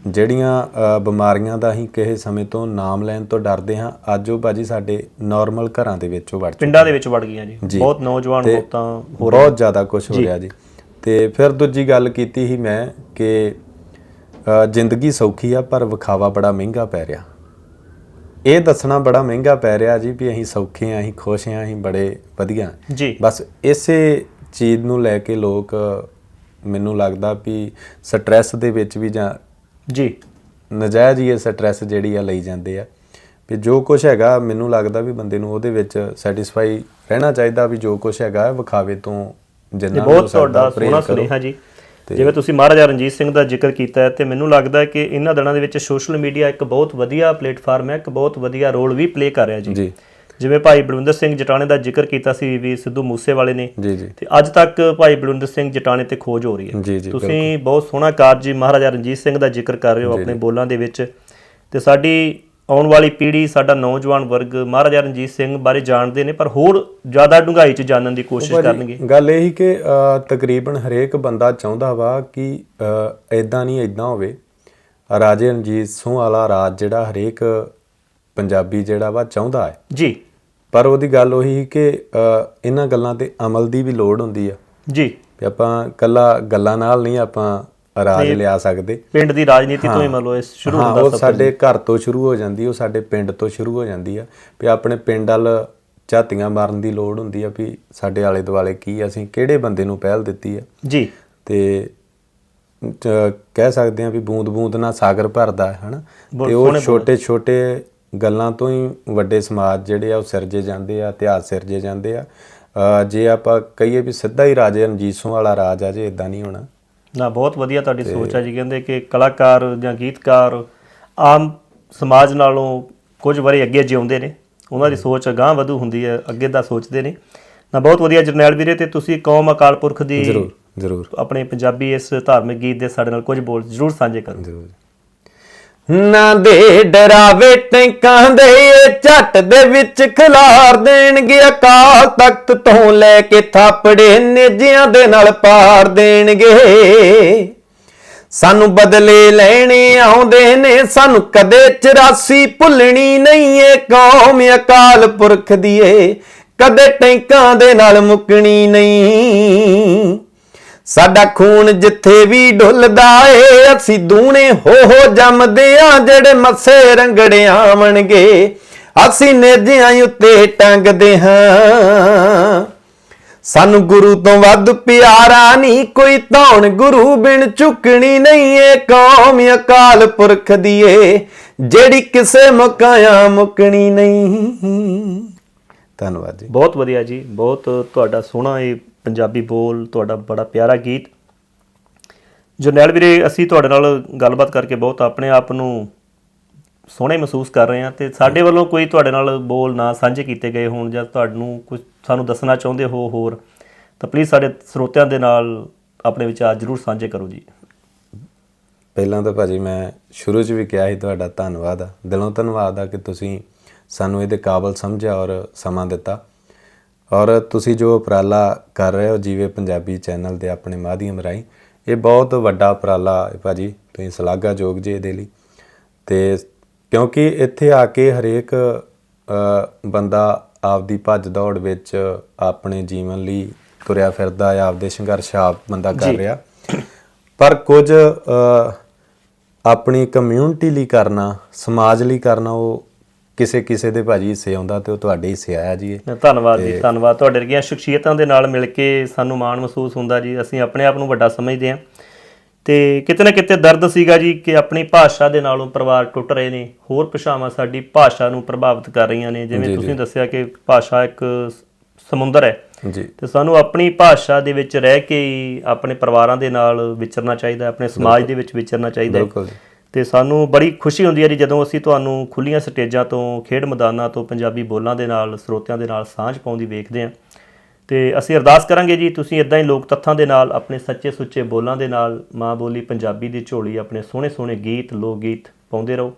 ਜਿਹੜੀਆਂ ਬਿਮਾਰੀਆਂ ਦਾ ਅਸੀਂ ਕਿਸੇ ਸਮੇਂ ਤੋਂ ਨਾਮ ਲੈਣ ਤੋਂ ਡਰਦੇ ਹਾਂ ਅੱਜ ਉਹ ਬਾਜੀ ਸਾਡੇ ਨਾਰਮਲ ਘਰਾਂ ਦੇ ਵਿੱਚ ਉਹ ਵੜ ਚੁੱਕੇ ਪਿੰਡਾਂ ਦੇ ਵਿੱਚ ਵੜ ਗਈਆਂ ਜੀ। ਬਹੁਤ ਨੌਜਵਾਨ ਮੌਤਾਂ ਹੋ ਰਹੀਆਂ ਬਹੁਤ ਜ਼ਿਆਦਾ ਕੁਝ ਹੋ ਰਿਹਾ ਜੀ। ਤੇ ਫਿਰ ਦੂਜੀ ਗੱਲ ਕੀਤੀ ਸੀ ਮੈਂ ਕਿ ਜ਼ਿੰਦਗੀ ਸੌਖੀ ਆ ਪਰ ਵਿਖਾਵਾ ਬੜਾ ਮਹਿੰਗਾ ਪੈ ਰਿਹਾ। ਇਹ ਦੱਸਣਾ ਬੜਾ ਮਹਿੰਗਾ ਪੈ ਰਿਹਾ ਜੀ ਵੀ ਅਸੀਂ ਸੌਖੇ ਆ ਅਸੀਂ ਖੁਸ਼ ਆ ਅਸੀਂ ਬੜੇ ਵਧੀਆ। ਜੀ। ਬਸ ਇਸੇ ਚੀਜ਼ ਨੂੰ ਲੈ ਕੇ ਲੋਕ ਮੈਨੂੰ ਲੱਗਦਾ ਵੀ ਸਟ੍ਰੈਸ ਦੇ ਵਿੱਚ ਵੀ ਜਾਂ ਜੀ। ਨਜਾਇਜ਼ ਹੀ ਇਹ ਸਟ੍ਰੈਸ ਜਿਹੜੀ ਆ ਲਈ ਜਾਂਦੇ ਆ। ਵੀ ਜੋ ਕੁਝ ਹੈਗਾ ਮੈਨੂੰ ਲੱਗਦਾ ਵੀ ਬੰਦੇ ਨੂੰ ਉਹਦੇ ਵਿੱਚ ਸੈਟੀਸਫਾਈ ਰਹਿਣਾ ਚਾਹੀਦਾ ਵੀ ਜੋ ਕੁਝ ਹੈਗਾ ਵਿਖਾਵੇ ਤੋਂ ਜਿੰਨਾ ਬਹੁਤ ਤੁਹਾਡਾ ਸੋਹਣਾ। ਸੁਨੇਹਾ ਜੀ। ਜਿਵੇਂ ਤੁਸੀਂ ਮਹਾਰਾਜਾ ਰਣਜੀਤ ਸਿੰਘ ਦਾ ਜ਼ਿਕਰ ਕੀਤਾ ਹੈ ਤੇ ਮੈਨੂੰ ਲੱਗਦਾ ਹੈ ਕਿ ਇਹਨਾਂ ਦਿਨਾਂ ਦੇ ਵਿੱਚ ਸੋਸ਼ਲ ਮੀਡੀਆ ਇੱਕ ਬਹੁਤ ਵਧੀਆ ਪਲੇਟਫਾਰਮ ਹੈ ਇੱਕ ਬਹੁਤ ਵਧੀਆ ਰੋਲ ਵੀ ਪਲੇ ਕਰ ਰਿਹਾ ਜੀ। ਜੀ। ਜਿਵੇਂ ਭਾਈ ਬਲਵਿੰਦਰ ਸਿੰਘ ਜਟਾਣੇ ਦਾ ਜ਼ਿਕਰ ਕੀਤਾ ਸੀ ਵੀ ਸਿੱਧੂ ਮੂਸੇਵਾਲੇ ਨੇ ਜੀ ਜੀ। ਤੇ ਅੱਜ ਤੱਕ ਭਾਈ ਬਲਵਿੰਦਰ ਸਿੰਘ ਜਟਾਣੇ ਤੇ ਖੋਜ ਹੋ ਰਹੀ ਹੈ। ਜੀ ਜੀ ਤੁਸੀਂ ਬਹੁਤ ਸੋਹਣਾ ਕਾਰਜ ਜੀ ਮਹਾਰਾਜਾ ਰਣਜੀਤ ਸਿੰਘ ਦਾ ਜ਼ਿਕਰ ਕਰ ਰਹੇ ਹੋ ਆਪਣੇ ਬੋਲਾਂ ਦੇ ਵਿੱਚ। ਤੇ ਸਾਡੀ ਆਉਣ ਵਾਲੀ ਪੀੜ੍ਹੀ ਸਾਡਾ ਨੌਜਵਾਨ ਵਰਗ ਮਹਾਰਾਜਾ ਰਣਜੀਤ ਸਿੰਘ ਬਾਰੇ ਜਾਣਦੇ ਨੇ ਪਰ ਹੋਰ ਜ਼ਿਆਦਾ ਡੂੰਘਾਈ 'ਚ ਜਾਣਨ ਦੀ ਕੋਸ਼ਿਸ਼ ਕਰਨਗੇ। ਗੱਲ ਇਹ ਹੀ ਕਿ ਤਕਰੀਬਨ ਹਰੇਕ ਬੰਦਾ ਚਾਹੁੰਦਾ ਵਾ ਕਿ ਐਦਾਂ ਨਹੀਂ ਐਦਾਂ ਹੋਵੇ। ਰਾਜੇ ਰਣਜੀਤ ਸਿੰਘ ਵਾਲਾ ਰਾਜ ਜਿਹੜਾ ਹਰੇਕ ਪੰਜਾਬੀ ਜਿਹੜਾ ਵਾ ਚਾਹੁੰਦਾ ਹੈ। ਜੀ। ਪਰ ਉਹਦੀ ਗੱਲ ਉਹੀ ਕਿ ਇਹਨਾਂ ਗੱਲਾਂ ਤੇ ਅਮਲ ਦੀ ਵੀ ਲੋੜ ਹੁੰਦੀ ਆ। ਜੀ। ਵੀ ਆਪਾਂ ਕੱਲਾ ਗੱਲਾਂ ਨਾਲ ਨਹੀਂ ਆਪਾਂ ਰਾਜ ਲਿਆ ਸਕਦੇ। ਪਿੰਡ ਦੀ ਰਾਜਨੀਤੀ ਤੋਂ ਹੀ ਮੰਨ ਲਓ ਇਹ ਸ਼ੁਰੂ ਹੁੰਦਾ ਉਹ ਸਭ ਸਾਡੇ ਘਰ ਤੋਂ ਸ਼ੁਰੂ ਹੋ ਜਾਂਦੀ ਉਹ ਸਾਡੇ ਪਿੰਡ ਤੋਂ ਸ਼ੁਰੂ ਹੋ ਜਾਂਦੀ ਆ। ਵੀ ਆਪਣੇ ਪਿੰਡ ਵੱਲ ਝਾਤੀਆਂ ਮਾਰਨ ਦੀ ਲੋੜ ਹੁੰਦੀ ਆ ਵੀ ਸਾਡੇ ਆਲੇ ਦੁਆਲੇ ਕੀ ਅਸੀਂ ਕਿਹੜੇ ਬੰਦੇ ਨੂੰ ਪਹਿਲ ਦਿੱਤੀ ਆ। ਜੀ। ਤੇ ਕਹਿ ਸਕਦੇ ਆ ਵੀ ਬੂੰਦ ਬੂੰਦ ਨਾਲ ਸਾਗਰ ਭਰਦਾ ਹੈ ਹਨਾ? ਤੇ ਉਹ ਛੋਟੇ ਛੋਟੇ ਗੱਲਾਂ ਤੋਂ ਹੀ ਵੱਡੇ ਸਮਾਜ ਜਿਹੜੇ ਆ ਉਹ ਸਿਰਜੇ ਜਾਂਦੇ ਆ ਇਤਿਹਾਸ ਸਿਰਜੇ ਜਾਂਦੇ ਆ। ਜੇ ਆਪਾਂ ਕਹੀਏ ਵੀ ਸਿੱਧਾ ਹੀ ਰਾਜੇ ਰਣਜੀਤ ਸਿੰਘ ਵਾਲਾ ਰਾਜ ਆ ਜੇ ਇਦਾਂ ਨਹੀਂ ਹੋਣਾ। ਨਾ ਬਹੁਤ ਵਧੀਆ ਤੁਹਾਡੀ ਸੋਚ ਹੈ ਜੀ। ਕਹਿੰਦੇ ਕਿ ਕਲਾਕਾਰ ਜਾਂ ਗੀਤਕਾਰ ਆਮ ਸਮਾਜ ਨਾਲੋਂ ਕੁਝ ਵਾਰੀ ਅੱਗੇ ਜਿਉਂਦੇ ਨੇ। ਉਹਨਾਂ ਦੀ ਸੋਚ ਅਗਾਂਹ ਵਧੂ ਹੁੰਦੀ ਹੈ ਅੱਗੇ ਦਾ ਸੋਚਦੇ ਨੇ। ਨਾ ਬਹੁਤ ਵਧੀਆ ਜਰਨੈਲ ਵੀਰੇ ਤੇ ਤੁਸੀਂ ਕੌਮ ਅਕਾਲ ਪੁਰਖ ਦੀ ਜ਼ਰੂਰ ਜ਼ਰੂਰ। ਆਪਣੇ ਪੰਜਾਬੀ ਇਸ ਧਾਰਮਿਕ ਗੀਤ ਦੇ ਸਾਡੇ ਨਾਲ ਕੁਝ ਬੋਲ ਜ਼ਰੂਰ ਸਾਂਝੇ ਕਰੋ। ਜ਼ਰੂਰ। ਨਾ ਦੇ ਡਰਾਵੇ ਟੈਂਕਾਂ ਦੇ, ਝੱਟ ਦੇ ਵਿੱਚ ਖਿਲਾਰ ਦੇਣਗੇ ਅਕਾਲ ਤਖਤ ਤੋਂ ਲੈ ਕੇ ਥਾਪੜੇ ਨੇਜਿਆਂ ਦੇ ਨਾਲ ਪਾਰ ਦੇਣਗੇ। ਸਾਨੂੰ ਬਦਲੇ ਲੈਣੇ ਆਉਂਦੇ ਨੇ, ਸਾਨੂੰ ਕਦੇ 84 ਭੁੱਲਣੀ ਨਹੀਂ ਏ, ਕੌਮ ਅਕਾਲ ਪੁਰਖ ਦੀ ਏ, ਕਦੇ ਟੈਂਕਾਂ ਦੇ ਨਾਲ ਮੁੱਕਣੀ ਨਹੀਂ। ਸਾਡਾ ਖੂਨ ਜਿੱਥੇ ਵੀ ਡੁੱਲਦਾ ਏ, ਅਸੀਂ ਦੂਣੇ ਹੋ ਹੋ ਜੰਮਦੇ ਆ, ਜਿਹੜੇ ਮੱਸੇ ਰੰਗੜੇ ਆਵਣਗੇ। ਅਸੀਂ ਨੇਜਿਆਂ ਉੱਤੇ ਟੰਗਦੇ ਹਾਂ। ਸਾਨੂੰ ਗੁਰੂ ਤੋਂ ਵੱਧ ਪਿਆਰਾ ਨਹੀਂ, ਕੋਈ ਧੌਣ ਗੁਰੂ ਬਿਨ ਝੁਕਣੀ ਨਹੀਂ ਏ, ਕੌਮ ਅਕਾਲ ਪੁਰਖ ਦੀ ਏ, ਜਿਹੜੀ ਕਿਸੇ ਮੁਕਾਇਆ ਮੁਕਣੀ ਨਹੀਂ। ਧੰਨਵਾਦ ਜੀ। ਬਹੁਤ ਵਧੀਆ ਜੀ, ਬਹੁਤ ਤੁਹਾਡਾ ਸੋਹਣਾ ਇਹ ਪੰਜਾਬੀ ਬੋਲ ਤੁਹਾਡਾ ਬੜਾ ਪਿਆਰਾ ਗੀਤ। ਜਰਨੈਲ ਵੀਰੇ, ਅਸੀਂ ਤੁਹਾਡੇ ਨਾਲ ਗੱਲਬਾਤ ਕਰਕੇ ਬਹੁਤ ਆਪਣੇ ਆਪ ਨੂੰ ਸੋਹਣੇ ਮਹਿਸੂਸ ਕਰ ਰਹੇ ਹਾਂ ਤੇ ਸਾਡੇ ਵੱਲੋਂ ਕੋਈ ਤੁਹਾਡੇ ਨਾਲ ਬੋਲ ਨਾ ਸਾਂਝੇ ਕੀਤੇ ਗਏ ਹੋਣ ਜਾਂ ਤੁਹਾਨੂੰ ਕੁਝ ਸਾਨੂੰ ਦੱਸਣਾ ਚਾਹੁੰਦੇ ਹੋ ਹੋਰ, ਤਾਂ ਪਲੀਜ਼ ਸਾਡੇ ਸਰੋਤਿਆਂ ਦੇ ਨਾਲ ਆਪਣੇ ਵਿਚਾਰ ਜਰੂਰ ਸਾਂਝੇ ਕਰੋ ਜੀ। ਪਹਿਲਾਂ ਤਾਂ ਭਾਜੀ ਮੈਂ ਸ਼ੁਰੂ 'ਚ ਵੀ ਕਿਹਾ ਸੀ ਤੁਹਾਡਾ ਧੰਨਵਾਦ ਆ। ਦਿਲੋਂ ਧੰਨਵਾਦ ਆ ਕਿ ਤੁਸੀਂ ਸਾਨੂੰ ਇਹਦੇ ਕਾਬਲ ਸਮਝਿਆ ਔਰ ਸਮਾਂ ਦਿੱਤਾ। ਔਰ ਤੁਸੀਂ ਜੋ ਉਪਰਾਲਾ ਕਰ ਰਹੇ ਹੋ ਜੀਵੇ ਪੰਜਾਬੀ ਚੈਨਲ ਦੇ ਆਪਣੇ ਮਾਧਿਅਮ ਰਾਹੀਂ ਇਹ ਬਹੁਤ ਵੱਡਾ ਉਪਰਾਲਾ ਹੈ ਭਾਜੀ ਤੁਸੀਂ ਸ਼ਲਾਘਾਯੋਗ ਜੀ ਇਹਦੇ ਲਈ ਤੇ ਕਿਉਂਕਿ ਇੱਥੇ ਆ ਕੇ ਹਰੇਕ ਬੰਦਾ ਆਪਦੀ ਭੱਜ ਦੌੜ ਵਿੱਚ ਆਪਣੇ ਜੀਵਨ ਲਈ ਤੁਰਿਆ ਫਿਰਦਾ ਹੈ ਆਪਦੇ ਸੰਘਰਸ਼ ਆਪ ਬੰਦਾ ਕਰ। ਰਿਹਾ ਪਰ ਕੁਝ ਆਪਣੀ ਕਮਿਊਨਿਟੀ ਲਈ ਕਰਨਾ ਸਮਾਜ ਲਈ ਕਰਨਾ ਉਹ ਕਿਸੇ ਕਿਸੇ ਦੇ ਭਾਜੀ ਹਿੱਸੇ ਆਉਂਦਾ ਤੇ ਉਹ ਤੁਹਾਡੇ ਹਿੱਸੇ ਆਇਆ ਜੀ। ਧੰਨਵਾਦ ਜੀ ਧੰਨਵਾਦ। ਤੁਹਾਡੇ ਵਰਗੀਆਂ ਸ਼ਖਸੀਅਤਾਂ ਦੇ ਨਾਲ ਮਿਲ ਕੇ ਸਾਨੂੰ ਮਾਣ ਮਹਿਸੂਸ ਹੁੰਦਾ ਜੀ ਅਸੀਂ ਆਪਣੇ ਆਪ ਨੂੰ ਵੱਡਾ ਸਮਝਦੇ ਹਾਂ। ਤੇ ਕਿਤੇ ਨਾ ਕਿਤੇ ਦਰਦ ਸੀਗਾ ਜੀ ਕਿ ਆਪਣੀ ਭਾਸ਼ਾ ਦੇ ਨਾਲੋਂ ਪਰਿਵਾਰ ਟੁੱਟ ਰਹੇ ਨੇ ਹੋਰ ਭਾਸ਼ਾਵਾਂ ਸਾਡੀ ਭਾਸ਼ਾ ਨੂੰ ਪ੍ਰਭਾਵਿਤ ਕਰ ਰਹੀਆਂ ਨੇ। ਜਿਵੇਂ ਤੁਸੀਂ ਦੱਸਿਆ ਕਿ ਭਾਸ਼ਾ ਇੱਕ ਸਮੁੰਦਰ ਹੈ। ਜੀ। ਤੇ ਸਾਨੂੰ ਆਪਣੀ ਭਾਸ਼ਾ ਦੇ ਵਿੱਚ ਰਹਿ ਕੇ ਆਪਣੇ ਪਰਿਵਾਰਾਂ ਦੇ ਨਾਲ ਵਿਚਰਨਾ ਚਾਹੀਦਾ ਆਪਣੇ ਸਮਾਜ ਦੇ ਵਿੱਚ ਵਿਚਰਨਾ ਚਾਹੀਦਾ ਬਿਲਕੁਲ ਜੀ। ਤੇ ਸਾਨੂੰ ਬੜੀ ਖੁਸ਼ੀ ਹੁੰਦੀ ਹੈ ਜੀ ਜਦੋਂ ਅਸੀਂ ਤੁਹਾਨੂੰ ਖੁੱਲੀਆਂ ਸਟੇਜਾਂ ਤੋਂ, ਖੇਡ ਮੈਦਾਨਾਂ ਤੋਂ, ਪੰਜਾਬੀ ਬੋਲਾਂ ਦੇ ਨਾਲ, ਸਰੋਤਿਆਂ ਦੇ ਨਾਲ ਸਾਂਝ ਪਾਉਂਦੀ ਵੇਖਦੇ ਹਾਂ। ਤੇ ਅਸੀਂ ਅਰਦਾਸ ਕਰਾਂਗੇ ਜੀ, ਤੁਸੀਂ ਇਦਾਂ ਹੀ ਲੋਕ ਤੱਥਾਂ ਦੇ ਨਾਲ, ਆਪਣੇ ਸੱਚੇ ਸੁੱਚੇ ਬੋਲਾਂ ਦੇ ਨਾਲ, ਮਾਂ ਬੋਲੀ ਪੰਜਾਬੀ ਦੀ ਝੋਲੀ, ਆਪਣੇ ਸੋਹਣੇ ਸੋਹਣੇ ਗੀਤ, ਲੋਕ ਗੀਤ ਪਾਉਂਦੇ ਰਹੋ।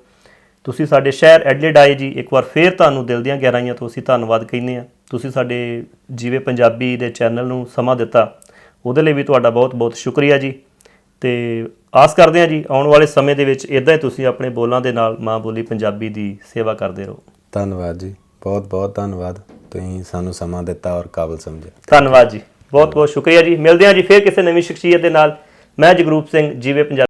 ਤੁਸੀਂ ਸਾਡੇ ਸ਼ਹਿਰ ਐਡਲੇਡ ਆਏ ਜੀ, ਇੱਕ ਵਾਰ ਫੇਰ ਤੁਹਾਨੂੰ ਦਿਲ ਦੀਆਂ ਗਹਿਰਾਈਆਂ ਤੋਂ ਅਸੀਂ ਧੰਨਵਾਦ ਕਹਿੰਦੇ ਹਾਂ। ਤੁਸੀਂ ਸਾਡੇ ਜੀਵੇ ਪੰਜਾਬੀ ਦੇ ਚੈਨਲ ਨੂੰ ਸਮਾਂ ਦਿੱਤਾ, ਉਹਦੇ ਲਈ ਵੀ ਤੁਹਾਡਾ ਬਹੁਤ-ਬਹੁਤ ਸ਼ੁਕਰੀਆ ਜੀ। ਤੇ ਆਸ ਕਰਦੇ ਹਾਂ ਜੀ ਆਉਣ ਵਾਲੇ ਸਮੇਂ ਦੇ ਵਿੱਚ ਇਦਾਂ ਹੀ ਤੁਸੀਂ ਆਪਣੇ ਬੋਲਾਂ ਦੇ ਨਾਲ ਮਾਂ ਬੋਲੀ ਪੰਜਾਬੀ ਦੀ ਸੇਵਾ ਕਰਦੇ ਰਹੋ। ਧੰਨਵਾਦ ਜੀ ਬਹੁਤ ਬਹੁਤ ਧੰਨਵਾਦ ਤੁਸੀਂ ਸਾਨੂੰ ਸਮਾਂ ਦਿੱਤਾ ਔਰ ਕਾਬਲ ਸਮਝਿਆ। ਧੰਨਵਾਦ ਜੀ ਬਹੁਤ-ਬਹੁਤ ਸ਼ੁਕਰੀਆ ਜੀ ਮਿਲਦੇ ਹਾਂ ਜੀ ਫੇਰ ਕਿਸੇ ਨਵੀਂ ਸ਼ਖਸੀਅਤ ਦੇ ਨਾਲ। ਮੈਂ ਜਗਰੂਪ ਸਿੰਘ ਜੀਵੇ ਪੰਜਾਬ।